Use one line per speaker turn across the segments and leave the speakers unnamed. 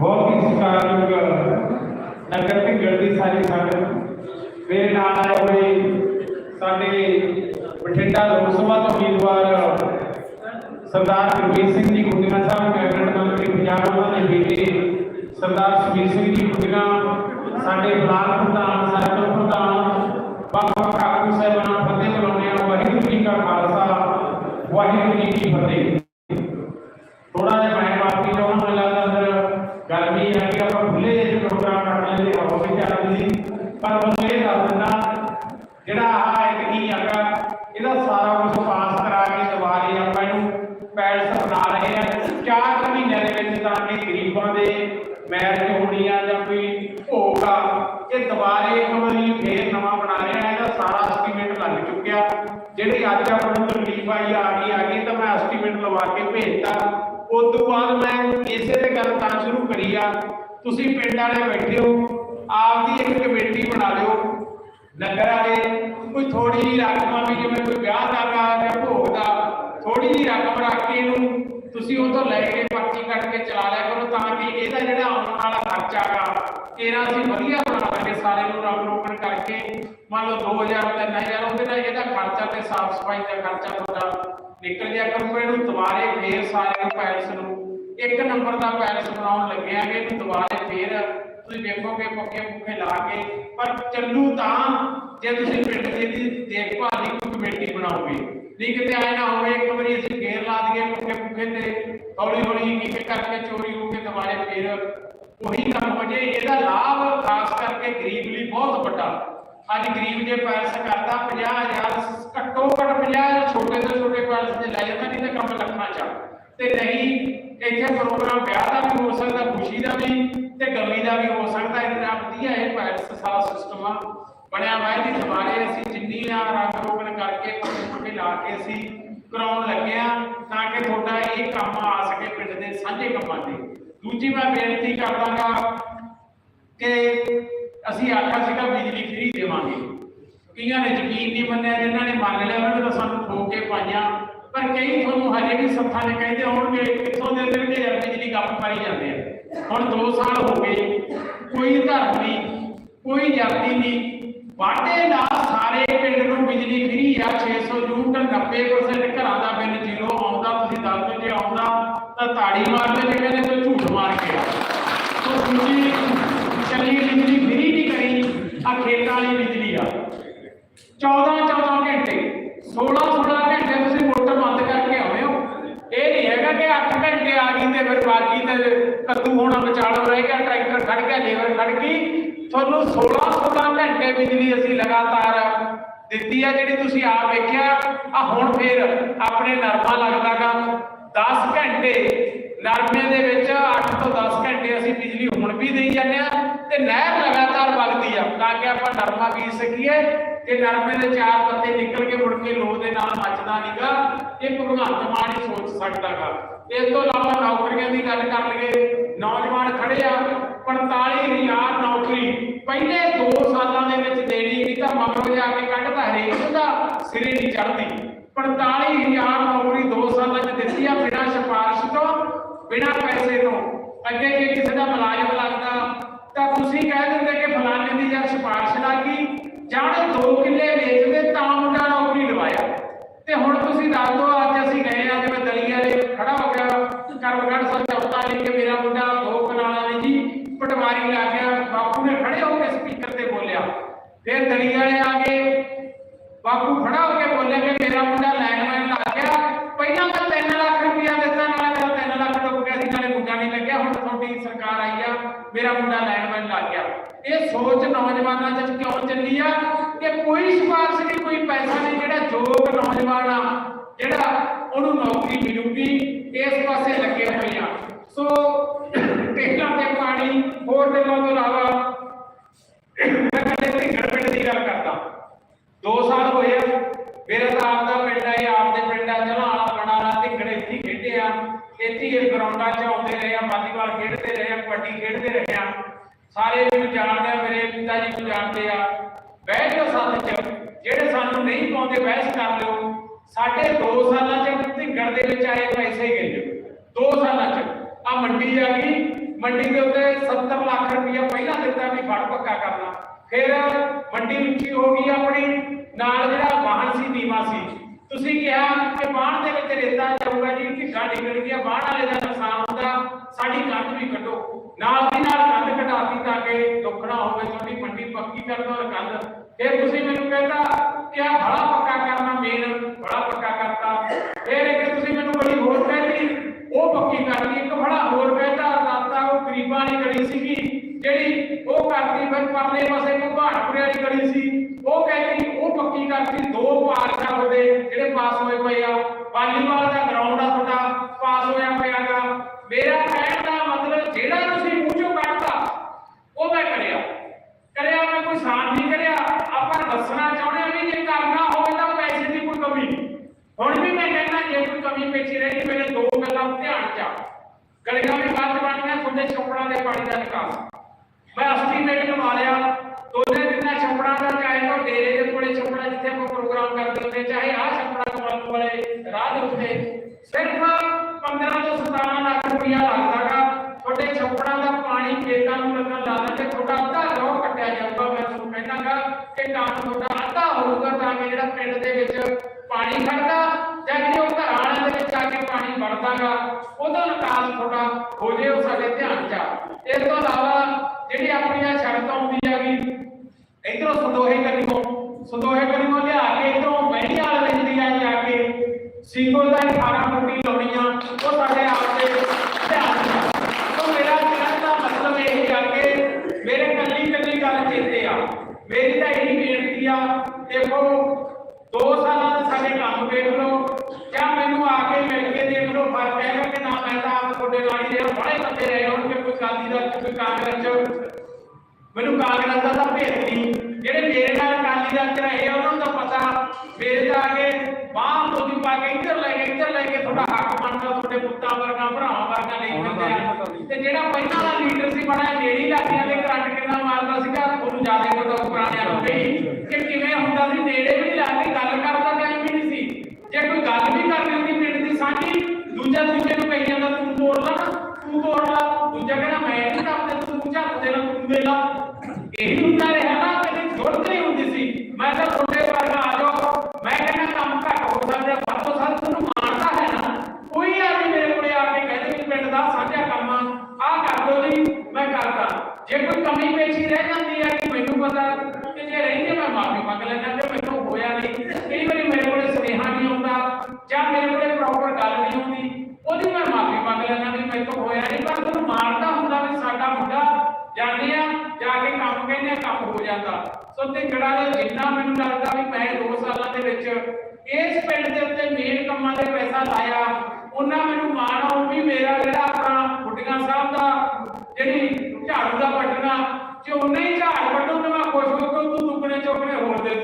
ਬਹੁਤ ਹੀ ਸਤਿਕਾਰਯੋਗ ਨਗਰ ਭਿੰਗੜ ਦੀ ਸਾਰੀ ਸੰਗਤ। ਮੇਰੇ ਨਾਲ ਆਏ ਹੋਏ ਸਾਡੇ ਬਠਿੰਡਾ ਲੋਕ ਸਭਾ ਤੋਂ ਉਮੀਦਵਾਰ ਸਰਦਾਰ ਗੁਰਮੀਤ ਸਿੰਘ ਜੀ ਗੁੱਡੀਆਂ ਸਾਹਿਬ, ਕੈਬਨਿਟ ਮੰਤਰੀ ਪੰਜਾਬ ਉਹਨਾਂ ਦੇ ਬੇਟੇ ਸਰਦਾਰ ਸੁਖਬੀਰ ਸਿੰਘ ਜੀ ਗੁੱਡੀਆਂ ਸਾਡੇ ਬਲਾਕ ਪ੍ਰਧਾਨ ਸਰਕਲ ਪ੍ਰਧਾਨ ਵੱਖ ਵੱਖ ਆਗੂ ਸਾਹਿਬਾਨ, ਫਤਿਹ ਬੁਲਾਉਂਦੇ ਆ ਵਾਹਿਗੁਰੂ ਜੀ ਕਾ ਖਾਲਸਾ, ਵਾਹਿਗੁਰੂ ਜੀ ਕੀ ਫਤਿਹ ਥੋੜਾ ਜਿਹਾ ਮੈਂ ਮਾਫੀ ਚਾਹੁੰਦਾ ਮੈਨੂੰ ਲੱਗਦਾ ਅੰਦਰ ਗਰਮੀ ਆ ਕਿ ਆਪਾਂ ਖੁੱਲੇ ਜਿਹੇ ਪ੍ਰੋਗਰਾਮ ਕਰ ਲੈਂਦੇ ਹਵਾ ਵੀ ਚੱਲਦੀ ਸੀ ਪਰ ਮੈਨੂੰ ਇਹ ਦੱਸ ਦਿੰਦਾ ਜਿਹੜਾ ਆਹ ਇੱਕ ਕੀ ਹੈਗਾ ਇਹਦਾ ਸਾਰਾ ਪਾਸ ਕਰਾ ਕੇ ਦੁਬਾਰੇ ਆਪਾਂ ਇਹਨੂੰ ਪੈਲਸ ਬਣਾ ਰਹੇ ਆ ਚਾਰ ਮਹੀਨਿਆਂ ਦੇ ਵਿੱਚ ਤਾਂ ਕਿ ਗਰੀਬਾਂ ਦੇ ਮੈਰਿਜ ਹੋਣੀ ਆ ਜਾਂ ਕੋਈ ਭੋਗ ਆ, ਇਹ ਦੁਬਾਰੇ ਇੱਕ ਵਾਰੀ ਫੇਰ ਨਵਾਂ ਬਣਾ ਰਹੇ ਆ ਇਹਦਾ ਸਾਰਾ ਐਸਟੀਮੇਟ ਲੱਗ ਚੁੱਕਿਆ। ਜਿਹੜੀ ਅੱਜ ਆਪਾਂ ਨੂੰ ਤਕਲੀਫ ਆਈ, ਆ ਗਈ ਆ ਗਈ ਤਾਂ ਮੈਂ ਐਸਟੀਮੇਟ ਲਵਾ ਕੇ ਭੇਜਤਾ। ਉਸ ਤੋਂ ਬਾਅਦ ਮੈਂ ਇਸੇ ਤੇ ਗੱਲ ਤਾਂ ਸ਼ੁਰੂ ਕਰੀ ਆ। ਤੁਸੀਂ ਪਿੰਡ ਵਾਲੇ ਬੈਠੇ ਹੋ, ਆਪਦੀ ਇੱਕ ਕਮੇਟੀ ਬਣਾ ਲਿਓ। ਨਗਰ ਵਾਲੇ ਕੋਈ ਥੋੜੀ ਜਿਹੀ ਰਕਮ ਵੀ ਜਿਵੇਂ ਕੋਈ ਵਿਆਹ ਦਾ ਗਾ ਜਾਂ ਭੋਗ ਦਾ ਥੋੜੀ ਜਿਹੀ ਰਕਮ ਰੱਖ ਕੇ ਇਹਨੂੰ ਤੁਸੀਂ ਉਹ ਤੋਂ ਲੈ ਕੇ ਪਰਚੀ ਕੱਟ ਕੇ ਚਲਾ ਲਿਆ ਕਰੋ ਤਾਂ ਕਿ ਇਹਦਾ ਜਿਹੜਾ ਆਉਣ ਵਾਲਾ ਖਰਚਾ ਗਾ ਇਹਦਾ ਅਸੀਂ ਵਧੀਆ ਬਣਾ ਲਾਂਗੇ ਸਾਰੇ ਨੂੰ ਰੰਗ ਰੋਕਣ ਕਰਕੇ। ਮੰਨ ਲਓ 2000 3000 ਉਹਦੇ ਨਾਲ ਇਹਦਾ ਖਰਚਾ ਤੇ ਸਾਫ਼ ਸਫ਼ਾਈ ਦਾ ਖਰਚਾ ਤੁਹਾਡਾ ਨਿਕਲ ਜਾ ਕਰੂਗਾ ਇਹਨੂੰ ਦੁਬਾਰੇ ਫੇਰ ਸਾਰੇ ਪੈਲਸ ਨੂੰ, ਇੱਕ ਨੰਬਰ ਦਾ ਪੈਲਸ ਬਣਾਉਣ ਲੱਗਿਆਗੇ ਇਹਨੂੰ ਦੁਬਾਰੇ ਫੇਰ ਤੁਸੀਂ ਵੇਖੋਗੇ ਪੱਕੇ ਪੁੱਕੇ ਲਾ ਕੇ, ਪਰ ਚੱਲੂ ਤਾਂ ਜੇ ਤੁਸੀਂ ਪਿੰਡ ਦੀ ਦੇਖਭਾਲ ਦੀ ਕੋਈ ਕਮੇਟੀ ਬਣਾਓਗੇ। ਨਹੀਂ ਕਿਤੇ ਆਏ ਨਾ ਹੋਵੇ, ਇੱਕ ਵਾਰੀ ਅਸੀਂ ਗੇਰ ਲਾ ਦਈਏ ਪੱਕੇ ਪੁੱਕੇ ਤੇ ਹੌਲੀ ਹੌਲੀ ਇੱਕ ਕਰਕੇ ਚੋਰੀ ਹੋ ਕੇ ਦੁਬਾਰੇ ਫੇਰ ਉਹੀ ਕੰਮ ਹੋ ਜੇ ਇਹਦਾ ਲਾਭ ਖਾਸ ਕਰਕੇ ਗਰੀਬ ਲਈ ਬਹੁਤ ਵੱਡਾ। ਅੱਜ ਗਰੀਬ ਜੇ ਪੈਲਸ ਕਰਦਾ 50000 ਘੱਟੋ ਘੱਟ 50000 ਛੋਟੇ ਤੋਂ ਛੋਟੇ ਪੈਲਸ ਦੇ ਲੈ ਜਾਂਦਾ, ਨਹੀਂ ਤਾਂ ਕੰਮ ਲੱਖਾਂ ਚ ਤੇ ਨਹੀਂ, ਇੱਥੇ ਪ੍ਰੋਗਰਾਮ ਵਿਆਹ ਦਾ ਵੀ ਹੋ ਸਕਦਾ, ਖੁਸ਼ੀ ਦਾ ਵੀ। ਤੇ ਗਮੀ ਦਾ ਵੀ ਹੋ ਸਕਦਾ ਇੰਨਾ ਵਧੀਆ ਇਹ ਪੈਲਸ ਸਾਰਾ ਸਿਸਟਮ ਆ। ਬਣਿਆ ਹੋਇਆ ਇਹਦੀ ਦੁਬਾਰੇ ਅਸੀਂ ਜਿੰਨੀ ਆ ਰੰਗ ਰੋਗਨ ਕਰਕੇ ਪੱਕੇ ਲਾ ਕੇ ਅਸੀਂ ਕਰਾਉਣ ਲੱਗੇ ਤਾਂ ਕਿ ਤੁਹਾਡਾ ਇਹ ਕੰਮ ਆ ਸਕੇ ਪਿੰਡ ਦੇ ਸਾਂਝੇ ਕੰਮਾਂ ਤੇ। ਦੂਜੀ ਮੈਂ ਬੇਨਤੀ ਕਰਦਾਗਾ ਕਿ ਅਸੀਂ ਆਖਿਆ ਸੀਗਾ ਬਿਜਲੀ ਫ੍ਰੀ ਦੇਵਾਂਗੇ। ਕਈਆਂ ਨੇ ਯਕੀਨ ਨਹੀਂ ਮੰਨਿਆ, ਜਿਨ੍ਹਾਂ ਨੇ ਮੰਨ ਲਿਆ, ਉਹਨਾਂ ਨੇ ਤਾਂ ਸਾਨੂੰ ਠੋਕ ਕੇ ਪਾਈਆਂ। ਪਰ ਕਈ ਤੁਹਾਨੂੰ ਹਜੇ ਵੀ ਸੱਥਾਂ ਨੇ ਕਹਿੰਦੇ ਹੋਣਗੇ, ਕਿੱਥੋਂ ਦੇ ਦੇਣਗੇ ਯਾਰ ਬਿਜਲੀ ਗੱਪ ਮਾਰੀ ਜਾਂਦੇ ਆ। ਹੁਣ 2 ਸਾਲ ਹੋ ਗਏ, ਕੋਈ ਧਰਮ ਨਹੀਂ, ਕੋਈ ਜਾਤੀ ਨਹੀਂ। ਵਾਢੇ ਨਾਲ ਸਾਰੇ ਪਿੰਡ ਨੂੰ ਬਿਜਲੀ ਫ੍ਰੀ ਆ 600 ਯੂਨਿਟ 90% ਘਰਾਂ ਦਾ ਬਿੱਲ ਜ਼ੀਰੋ ਆਉਂਦਾ, ਤੁਸੀਂ ਦੱਸ ਦਿਓ ਜੇ ਆਉਂਦਾ, ਤਾਂ ਤਾੜੀ ਮਾਰਦੇ ਜੇ ਕਹਿੰਦੇ ਤਾਂ ਝੂਠ ਮਾਰ ਕੇ। ਆ ਤੋ ਚੱਲੀ ਬਿਜਲੀ ਫਰੀ ਨਹੀਂ ਕਰੀ ਆ ਖੇਤਾਂ ਵਾਲੀ ਬਿਜਲੀ ਆ। 14 14 ਘੰਟੇ 16 16 ਘੰਟੇ ਤੁਸੀਂ ਮੋਟਰ ਬੰਦ ਕਰਕੇ ਆਉਂਦੇ ਹੋ ਇਹ ਨਹੀਂ ਹੈਗਾ ਕਿ 8 ਘੰਟੇ ਆ ਤੇ ਕੱਦੂ ਹੋਣਾ ਵਿਚਾਲੋ ਰਹਿ ਗਿਆ, ਟਰੈਕਟਰ ਖੜ ਗਿਆ, ਲੇਬਰ ਖੜ ਗਈ। ਤੁਹਾਨੂੰ 16 16 ਘੰਟੇ ਬਿਜਲੀ ਅਸੀਂ ਲਗਾਤਾਰ ਦਿੱਤੀ ਆ, ਜਿਹੜੀ ਤੁਸੀਂ ਆਪ ਵੇਖਿਆ। ਆ ਹੁਣ ਫੇਰ ਆਪਣੇ ਨਰਮਾ ਲੱਗਦਾ ਕੰਮ 10 ਘੰਟੇ, ਨਰਮੇ ਦੇ ਵਿੱਚ 8 ਤੋਂ 10 ਘੰਟੇ ਅਸੀਂ ਬਿਜਲੀ ਹੁਣ ਵੀ ਦੇਈ ਜਾਂਦੇ ਆ। ਤੇ ਨਹਿਰ ਲਗਾਤਾਰ ਵਗਦੀ ਆ, ਤਾਂ ਕਿ ਆਪਾਂ ਨਰਮਾ ਬੀਜ ਸਕੀਏ। ਤੇ ਨਰਮੇ ਦੇ ਚਾਰ ਪੱਤੇ ਨਿਕਲ ਕੇ ਮੁੜ ਕੇ ਲੋਹ ਦੇ ਨਾਲ ਮੱਚਦਾ ਨਹੀਂਗਾ ਇਹ ਭਗਵੰਤ ਮਾਨ ਹੀ ਸੋਚ ਸਕਦਾਗਾ। ਇਸ ਤੋਂ ਇਲਾਵਾ ਨੌਕਰੀਆਂ ਦੀ ਗੱਲ ਕਰ ਲਈਏ, ਨੌਜਵਾਨ ਖੜੇ ਆ 45000 ਨੌਕਰੀ। ਪਹਿਲੇ 2 ਸਾਲਾਂ ਦੇ ਵਿੱਚ ਦੇਣੀ ਨਹੀਂ ਤਾਂ ਮਗਰੋਂ ਜਾ ਕੇ ਕੱਢਦਾ ਹਰੇਕ ਦਾ ਸਿਰੇ ਨਹੀਂ ਚੜਦੀ 45000 ਨੌਕਰੀ 2 ਸਾਲਾਂ 'ਚ ਦਿੱਤੀ ਆ ਬਿਨਾਂ ਸਿਫਾਰਿਸ਼ ਤੋਂ, ਬਿਨਾਂ ਪੈਸੇ ਤੋਂ। ਅੱਗੇ ਜੇ ਕਿਸੇ ਦਾ ਮੁਲਾਜ਼ਮ ਲਾ ਤੁਸੀਂ ਕਹਿ ਦਿੰਦੇ ਕਿ ਫਲਾਣੇ ਦੀ ਜਦ ਸਿਫਾਰਿਸ਼ ਲੱਗੀ ਜਾਣੇ 2 ਕਿੱਲੇ ਵੇਚਦੇ ਤਾਂ ਮੁੰਡਾ ਨੌਕਰੀ ਲਵਾਇਆ। ਤੇ ਹੁਣ ਤੁਸੀਂ ਦੱਸ ਦਿਓ, ਅੱਜ ਅਸੀਂ ਗਏ ਆ, ਜਿਵੇਂ ਦਲੀਆ ਦੇ ਖੜਾ ਹੋ ਗਿਆ ਕਰਮਗੜ ਸਮਝੌਤਾ ਲੈ ਕੇ ਮੇਰਾ ਮੁੰਡਾ ਦੋ ਕਨਾਲਾਂ ਨੇ ਜੀ, ਪਟਵਾਰੀ ਲਾ ਗਿਆ, ਬਾਪੂ ਨੇ ਖੜੇ ਹੋ ਕੇ ਸਪੀਕਰ ਤੇ ਬੋਲਿਆ। ਫਿਰ ਦਲੀਆ ਵਾਲੇ ਆ ਗਏ, ਬਾਪੂ ਖੜਾ ਹੋ ਕੇ ਬੋਲਿਆ ਕਿ ਮੇਰਾ ਮੁੰਡਾ ਲਾਈਨਮੈਨ ਲੱਗ ਗਿਆ ਪਹਿਲਾਂ ਤਾਂ 3 ਲੱਖ ਰੁਪਇਆ ਦਿੱਤਾ ਨਾਲੇ ਮੇਰਾ 3 ਲੱਖ ਡੁੱਬ ਗਿਆ ਸੀ ਨਾਲੇ ਮੁੰਡਾ ਨਹੀਂ ਲੱਗਿਆ ਹੁਣ ਤੁਹਾਡੀ ਸਰਕਾਰ ਆਈ ਮੇਰਾ ਮੁੰਡਾ ਲਾਈਨਮੈਨ ਲੱਗ ਗਿਆ। ਇਹ ਸੋਚ ਨੌਜਵਾਨਾਂ 'ਚ ਕਿਉਂ ਚੱਲੀ ਆ? ਕਿ ਕੋਈ ਸਿਫਾਰਿਸ਼ ਨਹੀਂ, ਕੋਈ ਪੈਸਾ ਨਹੀਂ, ਜਿਹੜਾ ਯੋਗ ਨੌਜਵਾਨ ਆ, ਜਿਹੜਾ ਉਹਨੂੰ ਨੌਕਰੀ ਮਿਲੂਗੀ, ਇਸ ਪਾਸੇ ਲੱਗੇ ਹੋਏ ਆ। ਸੋ ਟੇਕਾਂ ਤੇ ਪਾਣੀ, ਹੋਰ ਗੱਲਾਂ ਤੋਂ ਇਲਾਵਾ ਮੈਂ ਕਹਿੰਦੇ ਢਿੰਗੜ ਪਿੰਡ ਦੀ ਗੱਲ ਕਰਦਾ। 2 ਸਾਲ ਹੋਏ ਆ, ਮੇਰਾ ਤਾਂ ਆਪਦਾ ਪਿੰਡ ਆ, ਇਹ ਆਪਦੇ ਪਿੰਡ ਆ ਜਲਾਣਾ ਬਣਾਣਾ ਢਿੰਗੜ ਇੱਥੇ ਹੀ ਇੱਥੇ ਹੀ ਗਰਾਊਂਡਾਂ 'ਚ ਆਉਂਦੇ ਰਹੇ ਆ, ਵਾਲੀਬਾਲ ਖੇਡਦੇ ਰਹੇ ਆ, ਕਬੱਡੀ ਖੇਡਦੇ ਰਹੇ ਆ। ਸਾਰੇ ਮੈਨੂੰ ਜਾਣਦੇ ਆ, ਮੇਰੇ ਪਿਤਾ ਜੀ ਨੂੰ ਜਾਣਦੇ ਆ। ਬਹਿ ਜਾਓ ਸੱਤ 'ਚ, ਜਿਹੜੇ ਸਾਨੂੰ ਨਹੀਂ ਪਾਉਂਦੇ ਬਹਿਸ ਕਰ ਲਿਓ। ਸਾਡੇ 2 ਸਾਲਾਂ 'ਚ ਢਿੰਗੜ ਦੇ ਵਿੱਚ ਆਏ ਪੈਸੇ ਗਿਣ ਲਿਓ 2 ਸਾਲਾਂ 'ਚ ਆ ਮੰਡੀ ਆ ਗਈ। ਮੰਡੀ ਦੇ ਉੱਤੇ 70 ਲੱਖ ਰੁਪਇਆ ਪਹਿਲਾਂ ਦਿੱਤਾ ਵੀ ਫੜ ਪੱਕਾ ਕਰਨਾ। ਫਿਰ ਮੰਡੀ ਉੱਚੀ ਹੋ ਗਈ ਆਪਣੀ। ਨਾਲ ਜਿਹੜਾ ਵਾਹਨ ਸੀ ਨੀਵਾ ਸੀ। ਤੁਸੀਂ ਕਿਹਾ ਕਿ ਬਾਣ ਦੇ ਵਿੱਚ ਰੇਤਾ ਜਾਊਗਾ ਜੀ ਢਿੱਗਾ ਡਿੱਗਣ ਗਿਆ, ਬਾਣ ਵਾਲੇ ਦਾ ਨੁਕਸਾਨ ਹੁੰਦਾ, ਸਾਡੀ ਕੰਧ ਵੀ ਕੱਢੋ। ਨਾਲ ਦੀ ਨਾਲ ਕੰਧ ਕਢਾਤੀ ਤਾਂ ਕਿ ਦੁੱਖ ਨਾ ਹੋਵੇ, ਤੁਹਾਡੀ ਮੰਡੀ ਪੱਕੀ ਕਰ ਦੋ ਕੰਧ। ਫਿਰ ਤੁਸੀਂ ਮੈਨੂੰ ਕਹਿੰਦਾ ਕਿ ਆ ਬੜਾ ਪੱਕਾ ਕਰਨਾ, ਮੇਨ ਬੜਾ ਪੱਕਾ ਕਰਤਾ। ਫਿਰ ਇੱਕ ਤੁਸੀਂ ਮੈਨੂੰ ਬੜੀ ਹੋਰ ਕਹਿਤੀ ਉਹ ਪੱਕੀ ਕਰਨੀ ਇੱਕ ਬੜਾ ਹੋਰ ਕਹਿੰਦਾ ਦਾਤਾ ਉਹ ਗਰੀਬਾਂ ਵਾਲੀ ਗਲੀ ਸੀਗੀ, ਜਿਹੜੀ ਉਹ ਕਰਤੀ ਫਿਰ ਪਰਲੇ ਪਾਸੇ ਘੁਬਾੜਪੁਰੇ ਵਾਲੀ ਗਲੀ ਸੀ। ਉਹ ਕਹਿੰਦੀ ਉਹ ਪੱਕੀ ਕਰਤੀ ਦੋ ਆ ਤੁਹਾਡੇ ਜਿਹੜੇ ਪਾਸ ਹੋਏ ਪਏ ਆ। ਵਾਲੀਬਾਲ ਦਾ ਗਰਾਊਂਡ ਆ ਤੁਹਾਡਾ, ਪਾਸ ਹੋਇਆ ਪਿਆਗਾ ਮੇਰਾ ਕਹਿਣ ਦਾ ਮਤਲਬ ਜਿਹੜਾ ਤੁਸੀਂ ਮੂੰਹ ਚੋਂ ਕੱਢਤਾ, ਉਹ ਮੈਂ ਕਰਿਆ। ਕਰਿਆ ਮੈਂ ਕੋਈ ਸਾਨ ਨਹੀਂ ਕਰਿਆ। ਆਪਾਂ ਦੱਸਣਾ ਚਾਹੁੰਦੇ ਹਾਂ ਵੀ ਜੇ ਕਰਨਾ ਹੋਵੇ ਤਾਂ ਪੈਸੇ ਦੀ ਕੋਈ ਕਮੀ ਨਹੀਂ। ਹੁਣ ਵੀ ਮੈਂ ਕਹਿੰਦਾ, ਜੇ ਕੋਈ ਕਮੀ ਪੇਚੀ ਰਹੀ ਮੇਰੇ ਦੋ ਗੱਲਾਂ ਧਿਆਨ ਚ ਆ। ਗਲੀਆਂ ਵੀ ਬਾਅਦ ਬਣੀਆਂ ਤੁਹਾਡੇ ਛੱਪੜਾਂ ਦੇ ਪਾਣੀ ਦਾ ਨਿਕਾਸ। ਮੈਂ ਐਸਟੀਮੇਟ ਲਵਾ ਲਿਆ ਦੋਨੇ ਦਿਨਾਂ ਛੱਪੜਾਂ ਦਾ ਚਾਹੇ ਉਹ ਡੇਰੇ ਦੇ ਕੋਲੇ ਛੱਪੜਾ ਜਿੱਥੇ ਆਪਾਂ ਪ੍ਰੋਗਰਾਮ ਕਰਦੇ ਹੁੰਦੇ ਚਾਹੇ ਆਹ ਛੱਪੜਾ ਕਮਾਲੂ ਵਾਲੇ ਰਾਹ ਦੇ ਉੱਤੇ ਸਿਰਫ 15 ਤੋਂ 17 ਲੱਖ ਰੁਪਇਆ ਲੱਗਦਾਗਾ। ਤੁਹਾਡੇ ਛੱਪੜਾਂ ਦਾ ਪਾਣੀ ਖੇਤਾਂ ਨੂੰ ਲੱਗਣ ਲਾ ਦਾਂਗੇ ਤੁਹਾਡਾ ਅੱਧਾ ਰੋਹ ਕੱਟਿਆ ਜਾਊਗਾ, ਮੈਂ ਤੁਹਾਨੂੰ ਕਹਿਣਾਗਾ ਕਿ ਕੰਮ ਤੁਹਾਡਾ ਅੱਧਾ ਹੋਊਗਾ ਤਾਂ ਕਿ ਜਿਹੜਾ ਪਿੰਡ ਦੇ ਵਿੱਚ ਪਾਣੀ ਖੜਦਾ ਜਾਂ ਕਿ ਉਹ ਘਰਾਂ ਵਾਲਿਆਂ ਦੇ ਵਿੱਚ ਆ ਕੇ ਪਾਣੀ ਵੜਦਾਗਾ, ਉਹਦਾ ਨਿਕਾਸ ਤੁਹਾਡਾ ਹੋ ਜੇ ਉਹ ਸਾਡੇ ਧਿਆਨ ਚ ਆ ਇਸ ਤੋਂ ਇਲਾਵਾ ਜਿਹੜੀ ਆਪਣੀਆਂ ਸੜਕਾਂ ਆਉਂਦੀ ਹੈਗੀ ਇਧਰੋਂ ਸੰਦੋਹੇ ਕਰੀਮੋਂ ਸੰਦੋਹੇ ਕਰੀਮੋਂ ਲਿਆ ਕੇ ਇਧਰੋਂ ਮਹਿਣੀ ਵਾਲੇ ਵਿੱਚ ਦੀ ਆ ਜਾ ਕੇ ਸਿੰਗਲ ਦਾ 18 ਫੁੱਟੀ ਲਾਉਣੀ ਆ ਉਹ ਸਾਡੇ ਆਪ ਦੇ ਧਿਆਨ ਚ ਆ। ਸੋ ਮੇਰਾ ਕਹਿਣ ਦਾ ਮਤਲਬ ਇਹ ਹੈ ਕਿ ਮੇਰੇ ਕੱਲੀ ਕੱਲੀ ਗੱਲ ਚੇਤੇ ਆ ਮੇਰੀ ਤਾਂ ਇਹੀ ਬੇਨਤੀ ਆ ਦੇਖੋ 2 ਸਾਲਾਂ ਦੇ ਸਾਡੇ ਕੰਮ ਵੇਖ ਲਓ ਜਾਂ ਮੈਨੂੰ ਆ ਕੇ ਮਿਲ ਕੇ ਦੇਖ ਲਓ ਫ਼ਰਕ ਹੈਗਾ ਕਿ ਨਾ ਮੈਂ ਤਾਂ ਆਪ ਤੁਹਾਡੇ ਨਾਲ ਹੀ ਰਿਹਾ ਬੜੇ ਬੰਦੇ ਰਹੇ ਹੋਣਗੇ ਕੋਈ ਕਾਲੀ ਦਾ ਕੋਈ ਕਾਂਗਰਸ ਚ ਮੈਨੂੰ ਕਾਂਗਰਸ ਦਾ ਤਾਂ ਭੇਤ ਨਹੀਂ ਜਿਹੜੇ ਮੇਰੇ ਨਾਲ ਅਕਾਲੀ ਦਲ ਚ ਰਹੇ ਆ, ਉਹਨਾਂ ਨੂੰ ਤਾਂ ਪਤਾ ਮੇਰੇ ਤਾਂ ਆ ਕੇ ਤੋਂ ਪਾ ਕੇ ਇੱਧਰ ਲੈ ਕੇ ਇੱਧਰ ਲੈ ਕੇ ਤੁਹਾਡਾ ਹੱਕ ਬਣਦਾ ਤੁਹਾਡੇ ਪੁੱਤਾਂ ਵਰਗਾ ਭਰਾਵਾਂ ਵਰਗਾ ਨਹੀਂ ਦਿੰਦੇ ਆ ਤੇ ਜਿਹੜਾ ਪਹਿਲਾਂ ਦਾ ਲੀਡਰ ਸੀ ਬੜਾ ਜਿਹੜੀ ਇਲਾਕਿਆਂ ਦੇ ਕਰੰਟ ਕਿੰਨਾ ਮਾਰਦਾ ਸੀਗਾ ਉਹਨੂੰ ਜ਼ਿਆਦਾ ਪਤਾ ਉਹ ਪੁਰਾਣਿਆਂ ਨੂੰ ਨਹੀਂ ਕਿ ਕਿਵੇਂ ਹੁੰਦਾ ਸੀ ਨੇੜੇ ਵੀ ਨਹੀਂ ਲਾ ਕੇ ਗੱਲ ਕਰਦਾ ਟਾਈਮ ਵੀ ਨਹੀਂ ਸੀ। ਜੇ ਕੋਈ ਗੱਲ ਵੀ ਕਰਨੀ ਹੁੰਦੀ ਪਿੰਡ ਦੀ ਸਾਂਝੀ ਦੂਜਾ ਦੂਜੇ ਨੂੰ ਕਹੀ ਜਾਂਦਾ ਤੂੰ ਤੋੜ ਲਾ ਨਾ, ਤੂੰ ਤੋੜ ਲਾ। ਦੂਜਾ ਕਹਿੰਦਾ ਮੈਂ ਨਹੀਂ ਕਰਦਾ ਤੂੰ ਝੱਟ ਦੇ ਤੂੰ ਦੇ ਲਾ। ਇਹ ਹੁੰਦਾ ਰਿਹਾ ਨਾ ਕਦੇ ਜ਼ਰੂਰਤ ਨਹੀਂ ਹੁੰਦੀ ਸੀ ਮੈਂ ਤਾਂ ਤੁਹਾਡੇ ਵਰਗਾ ਆ ਜਾਓ ਮੈਂ ਕਹਿੰਦਾ ਕੰਮ ਘੱਟ ਹੋ ਸਕਦਾ ਵੱਧ ਤੋਂ ਵੱਧ ਤੁਹਾਨੂੰ ਮਾਣਦਾ ਹੈ ਨਾ ਕੋਈ ਆ ਵੀ ਮੇਰੇ ਕੋਲੇ ਆ ਕੇ ਕਹਿੰਦੇ ਵੀ ਪਿੰਡ ਦਾ ਸਾਂਝਾ ਕੰਮ ਆ ਆਹ ਕਰ ਦੋ ਜੀ ਮੈਂ ਕਰਦਾ ਜੇ ਕੋਈ ਕਮੀ ਪੇਸ਼ੀ ਰਹਿ ਜਾਂਦੀ ਹੈ ਕਿ ਮੈਨੂੰ ਪਤਾ ਕਿ ਜੇ ਰਹਿੰਦੇ ਮੈਂ ਮਾਫੀ ਮੰਗ ਲੈਂਦਾ ਕਿ ਮੈਨੂੰ ਹੋਇਆ ਨਹੀਂ ਕਈ ਵਾਰੀ ਮੇਰੇ ਕੋਲੇ ਸੁਨੇਹਾ ਨਹੀਂ ਆਉਂਦਾ ਜਾਂ ਮੇਰੇ ਕੋਲੇ ਪ੍ਰੋਪਰ ਗੱਲ ਨਹੀਂ ਹੁੰਦੀ, ਉਹਦੀ ਮੈਂ ਮਾਫੀ ਮੰਗ ਲੈਂਦਾ ਵੀ ਮੇਰੇ ਤੋਂ ਹੋਇਆ ਨਹੀਂ, ਪਰ ਤੁਹਾਨੂੰ ਮਾਰਦਾ ਹੁੰਦਾ ਵੀ ਸਾਡਾ ਮੁੰਡਾ ਜਾਂਦੇ ਆ, ਜਾ ਕੇ ਕੰਮ ਕਹਿੰਦੇ ਆ, ਕੰਮ ਹੋ ਜਾਂਦਾ। ਸੋ ਢਿੰਗੜਾ ਦੇ ਜਿੰਨਾ ਮੈਨੂੰ ਲੱਗਦਾ ਵੀ ਮੈਂ 2 ਸਾਲਾਂ ਦੇ ਵਿੱਚ ਇਸ ਪਿੰਡ ਦੇ ਉੱਤੇ ਮੇਨ ਕੰਮਾਂ ਤੇ ਪੈਸਾ ਲਾਇਆ, ਉਹਨਾਂ ਮੈਨੂੰ ਮਾਣ ਆਉ ਵੀ ਮੇਰਾ ਜਿਹੜਾ ਆਪਣਾ ਗੁੱਡੀਆਂ ਸਾਹਿਬ ਦਾ ਜਿਹੜੀ ਝਾੜੂ ਦਾ ਵੱਟਣਾ ਜੇ ਉਹਨੇ ਹੀ ਝਾੜ ਵੱਟੂ ਤੇ ਮੈਂ ਖੁਸ਼ ਹੋ ਕੇ ਤੂੰ ਦੁੱਗਣੇ ਚੌਗਣੇ ਹੋਰ ਦੇ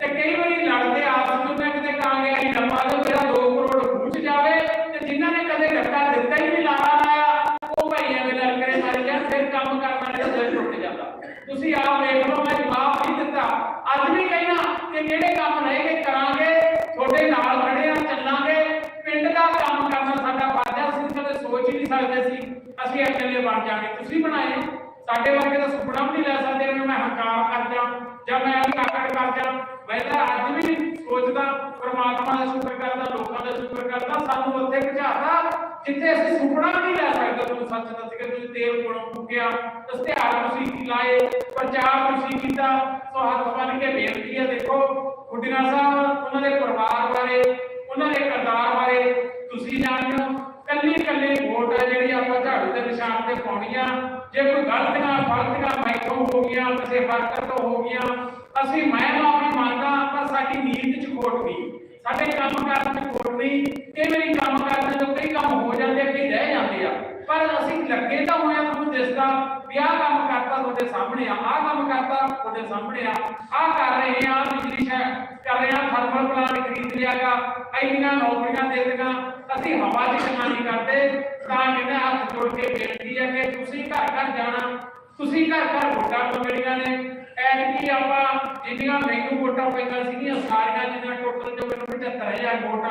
ਤੇ ਕਈ ਵਾਰੀ ਲੜਦੇ ਆਪਸ ਵਿੱਚ ਮੈਂ ਕਿਤੇ ਕਾਂਗੇ ਅਸੀਂ ਲੰਮਾ ਦੇ ਮੇਰਾ 2 ਕਰੋੜ ਪਹੁੰਚ ਜਾਵੇ ਤੇ ਜਿਨ੍ਹਾਂ ਨੇ ਕਦੇ ਡੱਕਾ ਦਿੱਤਾ ਹੀ ਨਹੀਂ ਲਾਣਾ ਲਾਇਆ, ਉਹ ਭਾਈ ਐਵੇਂ ਲੜ ਕਰੇ ਮਾਰੀ ਜਾਣ ਫਿਰ ਕੰਮ ਕਰਨ ਵਾਲੇ ਦਾ ਦਿਲ ਟੁੱਟ ਜਾਂਦਾ। ਤੁਸੀਂ ਆਪ ਵੇਖ ਲਓ, ਮੈਂ ਜਵਾਬ ਨਹੀਂ ਦਿੱਤਾ। ਅੱਜ ਵੀ ਕਹਿਣਾ ਕਿ ਜਿਹੜੇ ਕੰਮ ਰਹੇਗੇ ਕਰਾਂਗੇ, ਤੁਹਾਡੇ ਨਾਲ ਖੜੇ ਆ, ਚੱਲਾਂਗੇ। ਪਿੰਡ ਦਾ ਕੰਮ ਕਰਨਾ ਸਾਡਾ ਫਰਜ਼ ਹੈ ਅਸੀਂ ਕਦੇ ਸੋਚ ਹੀ ਨਹੀਂ ਸਕਦੇ ਸੀ, ਅਸੀਂ ਐਮਐਲਏ ਬਣ ਜਾਵਾਂਗੇ ਤੁਸੀਂ ਬਣਾਏ। ਸਾਡੇ ਵਰਗੇ ਦਾ ਸੁਪਨਾ ਵੀ ਨਹੀਂ ਲੈ ਸਕਦੇ ਮੈਂ ਹੰਕਾਰ ਕਰ ਜਾਂ ਮੈਂ ਆਕੜ ਕਰ ਜਾ ਮੈਂ ਤਾਂ ਅੱਜ ਵੀ ਸੋਚਦਾ, ਪਰਮਾਤਮਾ ਦਾ ਸ਼ੁਕਰ ਕਰਦਾ, ਲੋਕਾਂ ਦਾ ਸ਼ੁਕਰ ਕਰਦਾ, ਸਾਨੂੰ ਉੱਥੇ ਪਹੁੰਚਾਤਾ, ਜਿੱਥੇ ਅਸੀਂ ਸੁਪਨਾ ਵੀ ਨਹੀਂ ਲੈ ਸਕਦੇ, ਤੁਹਾਨੂੰ ਸੱਚ ਦੱਸ ਕੇ ਤੁਸੀਂ ਤੇਲ ਕੋਲੋਂ ਫੁੱਕਿਆ ਇਸ਼ਤਿਹਾਰ ਤੁਸੀਂ ਲਾਏ, ਪ੍ਰਚਾਰ ਤੁਸੀਂ ਕੀਤਾ ਸੋ ਹੱਥ ਬੰਨ ਕੇ ਬੇਨਤੀ ਹੈ ਦੇਖੋ, ਗੁੱਡੀਆਂ ਸਾਹਿਬ, ਉਹਨਾਂ ਦੇ ਪਰਿਵਾਰ ਬਾਰੇ, ਉਹਨਾਂ ਦੇ ਕਿਰਦਾਰ ਬਾਰੇ ਤੁਸੀਂ ਜਾਣਦੇ ਹੋ। ਕੱਲੀ ਕੱਲੀ ਵੋਟ ਹੈ ਜਿਹੜੀ ਆਪਾਂ ਝਾੜੂ ਦੇ ਨਿਸ਼ਾਨ ਤੇ ਪਾਉਣੀ ਆ। ਜੇ ਕੋਈ ਗਲਤੀਆਂ ਫਲਤੀਆਂ ਮੈਥੋਂ ਹੋ ਗਈਆਂ, ਕਿਸੇ ਵਰਕਰ ਤੋਂ ਹੋ ਗਈਆਂ, ਅਸੀਂ ਮੈਂ ਮਾਫੀ ਮੰਗਦਾ ਪਰ ਸਾਡੀ ਨੀਤ ਚ ਖੋਟ ਨਹੀਂ। ਸਾਡੇ ਕੰਮ ਕਰਨ ਚ ਖੋਟ ਨਹੀਂ। ਇਹ ਮੇਰੀ ਕੰਮ ਕਰਨ ਤੋਂ ਕਈ ਕੰਮ ਹੋ ਜਾਂਦੇ ਕਈ ਰਹਿ ਜਾਂਦੇ ਆ। ਪਰ ਅਸੀਂ ਲੱਗੇ ਤਾਂ ਹੋਇਆ ਤੁਹਾਨੂੰ ਦਿਸਦਾ ਵੀ ਆਹ ਕੰਮ ਕਰਤਾ ਤੁਹਾਡੇ ਸਾਹਮਣੇ ਆ, ਆਹ ਕੰਮ ਕਰਤਾ ਤੁਹਾਡੇ ਸਾਹਮਣੇ ਆ। ਆਹ ਕਰ ਰਹੇ ਆ ਬਿਜਲੀ ਸ਼ੈ ਕਰ ਰਹੇ ਆ, ਥਰਮਲ ਪਲਾਂਟ ਖਰੀਦ ਲਿਆਗਾ ਇੰਨੀਆਂ ਨੌਕਰੀਆਂ ਦੇ ਦਿੱਤੀਆਂ। ਅਸੀਂ ਹਵਾ 'ਚ ਕੰਮਾਂ ਕਰਦੇ, ਤਾਂ ਕਹਿੰਦੇ ਹੱਥ ਜੋੜ ਕੇ ਬੇਨਤੀ ਹੈ ਕਿ ਤੁਸੀਂ ਘਰ ਘਰ ਜਾਣਾ, ਤੁਸੀਂ ਘਰ ਘਰ ਵੋਟਾਂ ਮੰਗਣੀਆਂ ਨੇ। ਐਤਕੀ ਆਪਾਂ ਜਿੰਨੀਆਂ ਮੈਨੂੰ ਵੋਟਾਂ ਪਈਆਂ ਸੀਗੀਆਂ, ਸਾਰੀਆਂ ਜਿੰਨਾ ਟੋਟਲ ਜੋ ਮੈਨੂੰ 75000 ਵੋਟ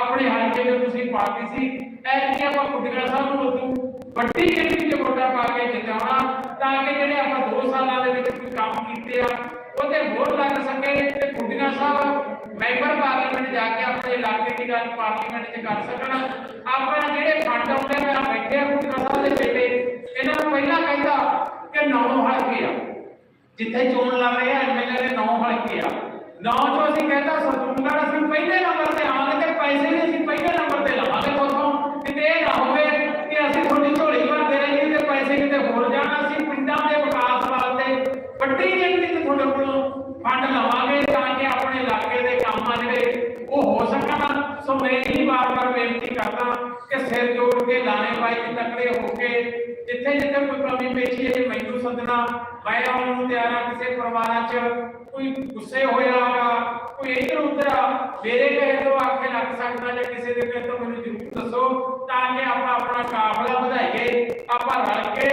ਆਪਣੇ ਹਲਕੇ ਦੇ ਤੁਸੀਂ ਪਾਤੀ ਸੀ। ਐਤਕੀ ਆਪਾਂ ਕੁੱਡੀਆਂ ਸਾਹਿਬ ਨੂੰ ਉਦੋਂ ਵੱਡੀ ਗਿਣਤੀ 'ਚ ਵੋਟਾਂ ਪਾ ਕੇ ਜਿਤਾਉਣਾ ਤਾਂ ਕਿ ਜਿਹੜੇ ਆਪਾਂ 2 ਸਾਲਾਂ ਦੇ ਵਿੱਚ ਕੋਈ ਕੰਮ ਕੀਤੇ ਆ ਉਹਦੇ ਹੋਰ ਲੱਗ ਸਕੇ ਤੇ ਕੁੰਡੀਆਂ ਸਾਹਿਬ ਮੈਂਬਰ ਪਾਰਲੀਮੈਂਟ ਜਾ ਕੇ ਆਪਣੇ ਇਲਾਕੇ ਦੀ ਗੱਲ ਪਾਰਲੀਮੈਂਟ 'ਚ ਕਰ ਸਕਣ। ਆਪਣਾ ਜਿਹੜੇ ਫੰਡ ਆਉਂਦੇ ਨੇ ਬੈਠੇ ਆ ਸਾਹਿਬ ਦੇ ਬੇਟੇ ਇਹਨਾਂ ਨੂੰ ਪਹਿਲਾਂ ਕਹਿੰਦਾ ਕਿ ਨੌ ਹਲਕੇ ਆ। ਜਿੱਥੇ ਚੋਣ ਲੜ ਰਹੇ ਆ ਐਮਐਲਏ ਦੇ ਨੌ ਹਲਕੇ ਆ। ਨੌ ਚੋਂ ਅਸੀਂ ਕਹਿੰਦਾ ਸਰਦੂਲਗੜ ਅਸੀਂ ਪਹਿਲੇ ਨੰਬਰ ਤੇ ਆਵਾਂਗੇ ਤੇ ਪੈਸੇ ਵੀ ਅਸੀਂ ਪਹਿਲੇ ਨੰਬਰ ਤੇ ਲਵਾਂਗੇ। ਉਥੋਂ ਕਿਤੇ ਇਹ ਨਾ ਹੋਵੇ ਕਿ ਅਸੀਂ ਤੁਹਾਡੀ ਝੋਲੀ ਭਰਦੇ ਰਹੀਏ ਤੇ ਪੈਸੇ ਕਿਤੇ ਹੋਰ ਜਾਣ ਅਸੀਂ ਪਿੰਡਾਂ ਦੇ ਵਿਕਾਸ ਵਾਸਤੇ ਵੱਡੀ ਗਿਣਤੀ ਤੇ ਤੁਹਾਡੇ ਕੋਲੋਂ ਫੰਡ ਲਵਾਂਗੇ ਤਾਂ ਕਿ ਆਪਣੇ ਇਲਾਕੇ ਦੇ ਕੰਮ ਆ ਜਿਹੜੇ ਉਹ ਹੋ ਸਕਣ ਸੋ ਮੈਂ ਇਹ ਵਾਰ-ਵਾਰ ਬੇਨਤੀ ਕਰਦਾ ਕਿ ਸਿਰ ਜੋੜ ਕੇ ਲਾਣੇ ਪਾਈ ਤਕੜੇ ਹੋ ਕੇ ਜਿੱਥੇ ਜਿੱਥੇ ਕੋਈ ਕਮੀ ਪੇਸ਼ੀ ਹੈ, ਮੈਨੂੰ ਸੱਦਣਾ। ਮੈਂ ਆਉਣ ਨੂੰ ਤਿਆਰ ਆ ਕਿਸੇ ਪਰਿਵਾਰਾਂ 'ਚ। ਕੋਈ ਗੁੱਸੇ ਹੋਇਆ ਹੋਗਾ ਕੋਈ ਇੱਧਰ ਉੱਧਰ ਆ, ਮੇਰੇ ਕਹੇ ਤੋਂ ਆਖੇ ਲੱਗ ਸਕਦਾ ਜਾਂ ਕਿਸੇ ਦੇ ਕਹੇ ਤੋਂ ਮੈਨੂੰ ਜ਼ਰੂਰ ਦੱਸੋ ਤਾਂ ਕਿ ਆਪਾਂ ਆਪਣਾ ਕਾਫਲਾ ਵਧਾਈਏ, ਆਪਾਂ ਰਲ ਕੇ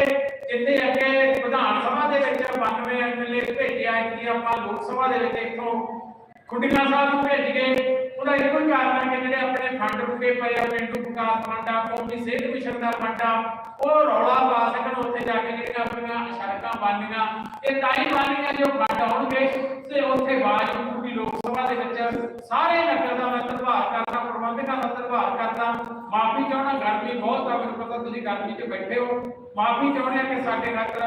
ਜਿੱਥੇ ਅੱਗੇ ਵਿਧਾਨ ਸਭਾ ਦੇ ਵਿੱਚ 92 ਐਮਐਲਏ ਭੇਜਿਆ ਕਿ ਆਪਾਂ ਲੋਕ ਸਭਾ ਦੇ ਵਿੱਚ ਇੱਥੋਂ ਖੁੱਡੀਆਂ ਸਾਹਿਬ ਨੂੰ ਭੇਜ ਗਏ। ਉਹਦਾ ਇੱਕੋ ਹੀ ਕਾਰਨ ਹੈ ਕਿ ਜਿਹੜੇ ਆਪਣੇ ਫੰਡ ਰੁਕੇ ਪਏ ਆ, ਪਿੰਡੂ ਵਿਕਾਸ ਫੰਡ ਆ, ਕੌਮੀ ਸਿਹਤ ਮਿਸ਼ਨ ਦਾ ਫੰਡ ਆ, ਉਹ ਰੌਲਾ ਪਾ ਸਕਣ, ਉੱਥੇ ਜਾ ਕੇ ਜਿਹੜੀਆਂ ਆਪਣੀਆਂ ਸੜਕਾਂ ਬਣਨੀਆਂ ਇਹ ਤਾਂ ਜੋ ਫੰਡ ਆਉਣਗੇ ਤੇ ਉੱਥੇ ਬਾਜ ਪੂਰੀ ਲੋਕ ਸਭਾ ਦੇ ਵਿੱਚ। ਸਾਰੇ ਨਗਰ ਦਾ ਮੈਂ ਧੰਨਵਾਦ ਕਰਦਾ, ਪ੍ਰਬੰਧਕਾਂ ਦਾ ਧੰਨਵਾਦ ਕਰਦਾ। ਮਾਫੀ ਚਾਹਣਾ ਗਰਮੀ ਬਹੁਤ ਆ, ਮੈਨੂੰ ਪਤਾ ਤੁਸੀਂ ਗਰਮੀ 'ਚ ਬੈਠੇ ਹੋ। ਮਾਫੀ ਚਾਹੁੰਦੇ ਆ ਕਿ ਸਾਡੇ ਨਗਰ,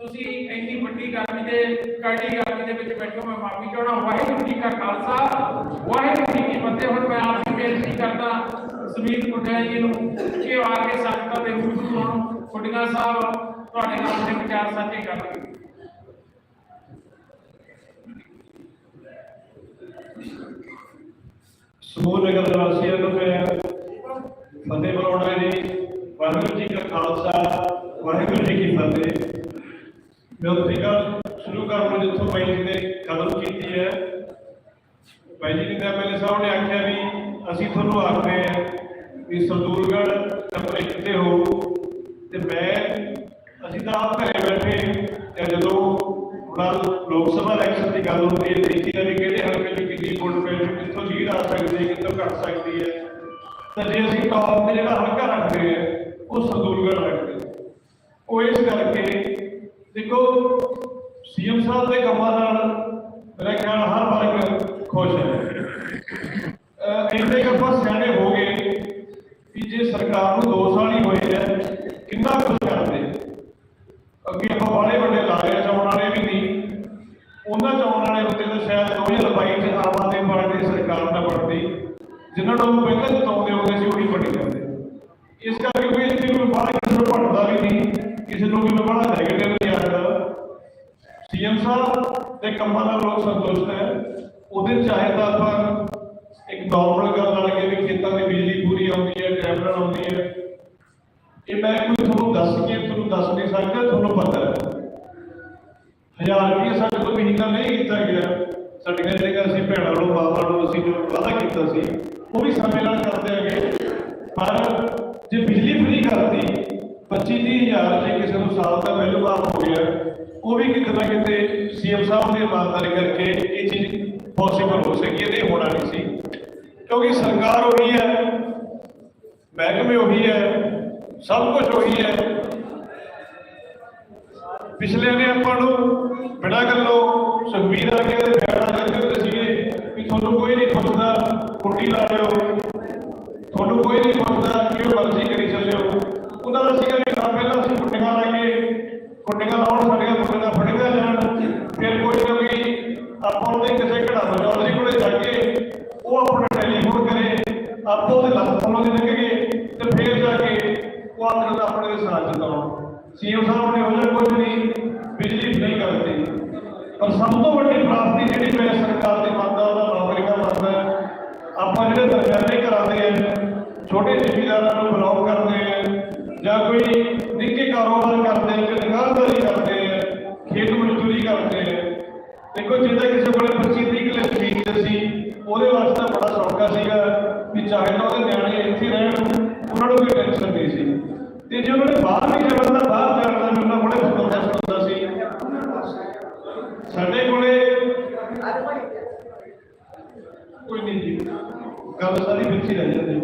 ਤੁਸੀਂ ਇੰਨੀ ਵੱਡੀ ਗਰਮੀ ਦੇ ਕੜੀ ਗਰਮੀ ਦੇ ਵਿੱਚ ਬੈਠੇ ਮੈਂ ਮਾਫੀ ਚਾਹਣਾ ਵਾਹਿਗੁਰੂ ਜੀ ਕਾ ਖਾਲਸਾ, ਵਾਹਿਗੁਰੂ ਜੀ ਕੀ ਫਤਿਹ। ਹੁਣ ਮੈਂ ਆਪ ਜੀ ਬੇਨਤੀ ਕਰਦਾ, ਸਮੀਤ ਕੁੱਟਿਆ ਜੀ ਨੂੰ ਕਿ ਆ ਕੇ ਸੰਗਤਾਂ ਦੇ ਰੂਪ ਨੂੰ ਕੁੱਟੀਆਂ ਸਾਹਿਬ, ਤੁਹਾਡੇ ਨਾਲ ਆਪਣੇ ਵਿਚਾਰ ਸਾਂਝੇ ਕਰਨਗੇ
ਸਮੂਹ ਨਗਰ ਦੇ ਵਾਸੀਆਂ ਨੂੰ ਮੈਂ ਫਤਿਹ ਬੁਲਾਉਣਾ ਜੀ ਵਾਹਿਗੁਰੂ ਜੀ ਕਾ ਖਾਲਸਾ, ਵਾਹਿਗੁਰੂ ਜੀ ਕੀ ਫਤਿਹ। ਮੈਂ ਉੱਥੇ ਗੱਲ ਸ਼ੁਰੂ ਕਰਨ ਨੂੰ ਜਿੱਥੋਂ ਬਾਈ ਜੀ ਨੇ ਕਦਮ ਕੀਤੀ ਹੈ। ਬਾਈ ਜੀ ਨੇ ਤਾਂ ਐਮਐਲਏ ਸਾਹਿਬ ਨੇ ਆਖਿਆ ਵੀ ਅਸੀਂ ਤੁਹਾਨੂੰ ਆਖਦੇ ਹਾਂ ਵੀ ਸਰਦੂਲਗੜ੍ਹ ਨੰਬਰ ਇੱਕ ਤੇ ਹੋ ਤੇ ਮੈਂ ਅਸੀਂ ਤਾਂ ਆਪ ਘਰੇ ਬੈਠੇ ਤੇ ਜਦੋਂ ਉਹਨਾਂ ਲੋਕ ਸਭਾ ਇਲੈਕਸ਼ਨ ਦੀ ਗੱਲ ਹੁੰਦੀ ਹੈ ਦੇਖੀ ਦਾ ਵੀ ਕਿਹੜੇ ਹਲਕੇ 'ਚ ਕਿੰਨੀ ਵੋਟ ਪੈ ਜੂ ਕਿੱਥੋਂ ਲੀਡ ਆ ਸਕਦੀ ਹੈ ਕਿੱਥੋਂ ਘਟ ਸਕਦੀ ਹੈ ਤਾਂ ਜੇ ਅਸੀਂ ਟੌਪ ਤੇ ਜਿਹੜਾ ਹਲਕਾ ਰੱਖਦੇ ਹਾਂ ਉਹ ਸਰਦੂਲਗੜ੍ਹ ਰੱਖਦੇ ਹਾਂ। ਉਹ ਇਸ ਕਰਕੇ ਦੇਖੋ ਸੀਐਮ ਸਾਹਿਬ ਦੇ ਕੰਮਾਂ ਨਾਲ ਮੇਰਾ ਖਿਆਲ ਹਰ ਵਰਗ ਖੁਸ਼ ਹੈ ਅਹ ਇੰਨੇ ਕੁ ਆਪਾਂ ਸਿਆਣੇ ਹੋ ਗਏ ਕਿ ਜੇ ਸਰਕਾਰ ਨੂੰ 2 ਸਾਲ ਹੀ ਹੋਏ ਆ ਕਿੰਨਾ ਕੁਝ ਕਰਦੇ ਅੱਗੇ ਆਪਾਂ ਬਾਲੇ ਵੱਡੇ ਲਾਰੇ ਚਾਉਣ ਵਾਲੇ ਵੀ ਨਹੀਂ ਉਹਨਾਂ ਚਾਉਣ ਵਾਲੇ ਹੁੰਦੇ ਤਾਂ ਸ਼ਾਇਦ 2022 ਚ ਆਮ ਆਦਮੀ ਪਾਰਟੀ ਸਰਕਾਰ ਨਾ ਬਣਦੀ ਜਿਨ੍ਹਾਂ ਨੂੰ ਉਹ ਪਹਿਲਾਂ ਜਿਤਾਉਂਦੇ ਹੁੰਦੇ ਸੀ ਉਹੀ ਬਣੀ ਜਾਂਦੇ ਇਸ ਕਰਕੇ ਕੋਈ ਇੱਥੇ ਕੋਈ ਬਾਹਰ ਕਿਸੇ ਨੂੰ ਭਟਦਾ ਵੀ ਨਹੀਂ ਕਿਸੇ ਨੂੰ ਵੀ ਬੜਾ ਨੈਗੇਟਿਵ ਨਹੀਂ ਆਉਂਦਾ ਸੀਐਮ ਸਾਹਿਬ ਦੇ ਕੰਮਾਂ ਨਾਲ ਲੋਕ ਸੰਤੁਸ਼ਟ ਹੈ। ਉਹਦੇ ਚਾਹੇ ਤਾਂ ਆਪਾਂ ਇੱਕ ਨਾਰਮਲ ਗੱਲ ਨਾਲ ਕਿ ਵੀ ਖੇਤਾਂ ਦੀ ਬਿਜਲੀ ਪੂਰੀ ਆਉਂਦੀ ਹੈ ਟੈਬਲਰ ਆਉਂਦੀ ਹੈ। ਇਹ ਮੈਂ ਕੋਈ ਤੁਹਾਨੂੰ ਦੱਸ ਕੇ, ਤੁਹਾਨੂੰ ਦੱਸ ਨਹੀਂ ਸਕਦਾ, ਤੁਹਾਨੂੰ ਪਤਾ ਹੈ। ਹਜ਼ਾਰ ਰੁਪਏ ਸਾਡੇ ਕੋਲ ਮਹੀਨਾ ਨਹੀਂ ਕੀਤਾ ਗਿਆ। ਸਾਡੀਆਂ ਜਿਹੜੀਆਂ ਅਸੀਂ ਭੈਣਾਂ ਨੂੰ, ਮਾਵਾਂ ਨੂੰ ਅਸੀਂ ਜੋ ਵਾਅਦਾ ਕੀਤਾ ਸੀ, ਉਹ ਵੀ ਸਮੇਂ ਨਾਲ ਕਰਦੇ ਹੈਗੇ। ਪਰ ਜੇ ਬਿਜਲੀ ਫਰੀ ਕਰਤੀ 25 ਹਜ਼ਾਰ ਜੇ ਕਿਸੇ ਨੂੰ ਸਾਲ ਦਾ ਬਿੱਲ ਮਾਫ ਹੋ ਗਿਆ, ਉਹ ਵੀ ਕਿਤੇ ਨਾ ਕਿਤੇ ਸੀਐਮ ਸਾਹਿਬ ਦੀ ਇਮਾਨਦਾਰੀ ਕਰਕੇ ਇਹ ਚੀਜ਼ ਪੋਸੀਬਲ ਹੋ ਸਕੀ ਇਹ ਹੋਣਾ ਨਹੀਂ ਸੀ। ਕਿਉਂਕਿ ਸਰਕਾਰ ਉਹੀ ਹੈ, ਮਹਿਕਮੇ ਉਹੀ ਹੈ, ਸਭ ਕੁਝ ਉਹੀ ਹੈ। ਪਿਛਲੇ ਨੇ ਆਪਾਂ ਨੂੰ ਬਿਨਾਂ ਗੱਲੋਂ ਸੁਖਬੀਰ ਆ ਕੇ ਬਿਆਨਾਂ ਕਰਦੇ ਹੁੰਦੇ ਸੀਗੇ ਵੀ ਤੁਹਾਨੂੰ ਕੋਈ ਨਹੀਂ ਪੁੱਛਦਾ ਕੁੱਟੀ ਲਾ ਲਿਓ ਤੁਹਾਨੂੰ ਕੋਈ ਨਹੀਂ ਪੁੱਛਦਾ ਕਿ ਮਰਜ਼ੀ ਕਰੀ ਚੱਲਿਓ ਉਹਨਾਂ ਦਾ ਸੀਗਾ ਵੀ ਨਾ ਪਹਿਲਾਂ ਅਸੀਂ ਕੁੰਡੀਆਂ ਲਾਈਏ ਕੁੰਡੀਆਂ ਲਾਉਣ ਸਾਡੀਆਂ ਕੁੰਡੀਆਂ ਫੜੀਆਂ ਜਾਣ ਫਿਰ ਕੋਈ ਨਾ ਵੀ ਆਪਾਂ ਉਹਦੇ ਕਿਸੇ ਘੜਾ ਬਚਾਉਂਦੇ ਕੋਲੇ ਜਾ ਕੇ ਉਹ ਆਪਣਾ ਟੈਲੀਫੋਨ ਕਰੇ, ਆਪੋ ਉਹਦੇ ਲੱਤ ਫੋਨ ਦੇ ਲੱਗੇਗੇ ਤੇ ਫਿਰ ਜਾ ਕੇ ਉਹ ਆਪਣੇ ਦਾ ਆਪਣੇ ਸਾਥ ਜਤਾਉਣ ਸੀਐਮ ਸਾਹਿਬ ਨੇ ਉਹਨਾਂ ਕੁਝ ਨਹੀਂ, ਬਿਜਲੀ ਨਹੀਂ ਕਰਦੀ। ਪਰ ਸਭ ਤੋਂ ਵੱਡੀ ਪ੍ਰਾਪਤੀ ਜਿਹੜੀ ਮੇਰੇ ਸਰਕਾਰ ਦੀ ਮੰਨਦਾ, ਉਹਦਾ ਨੌਕਰੀਆਂ ਮੰਨਦਾ ਆਪਾਂ ਜਿਹੜੇ ਦਰਜਾਨੇ ਕਰਾਉਂਦੇ ਆ, ਛੋਟੇ ਜ਼ਿਮੀਦਾਰਾਂ ਨੂੰ ਬਲੌਕ ਕਰਦੇ ਆ ਜਾਂ ਕੋਈ ਨਿੱਕੇ ਕਾਰੋਬਾਰ ਕਰਦੇ ਆ ਦੁਕਾਨਦਾਰੀ ਕਰਦੇ ਆ ਖੇਤ ਮਜ਼ਦੂਰੀ ਕਰਦੇ। ਆ ਦੇਖੋ ਜਿੱਦਾਂ ਕਿਸੇ ਕੋਲੇ 25 30 ਕਿੱਲੇ ਜ਼ਮੀਨ ਸੀ ਉਹਦੇ ਵਾਸਤੇ ਬੜਾ ਸੌਖਾ ਸੀਗਾ ਵੀ ਚਾਹੇ ਤਾਂ ਉਹਦੇ ਨਿਆਣੇ ਇੱਥੇ ਰਹਿਣ ਉਹਨਾਂ ਨੂੰ ਕੋਈ ਟੈਨਸ਼ਨ ਨਹੀਂ ਸੀ ਤੇ ਜੇ ਉਹਨਾਂ ਨੇ ਬਾਹਰ ਵੀ ਜਾਣਾ ਤਾਂ ਬਾਹਰ ਜਾਣ ਦਾ ਮੈਨੂੰ ਬੜੇ ਸੁਣਦਾ ਸੁਣਦਾ ਸੀ ਸਾਡੇ ਕੋਲੇ ਕੋਈ ਨਹੀਂ ਜੀ ਗੱਲ ਸਾਰੀ ਵਿੱਚ ਹੀ ਰਹਿ ਜਾਂਦੀ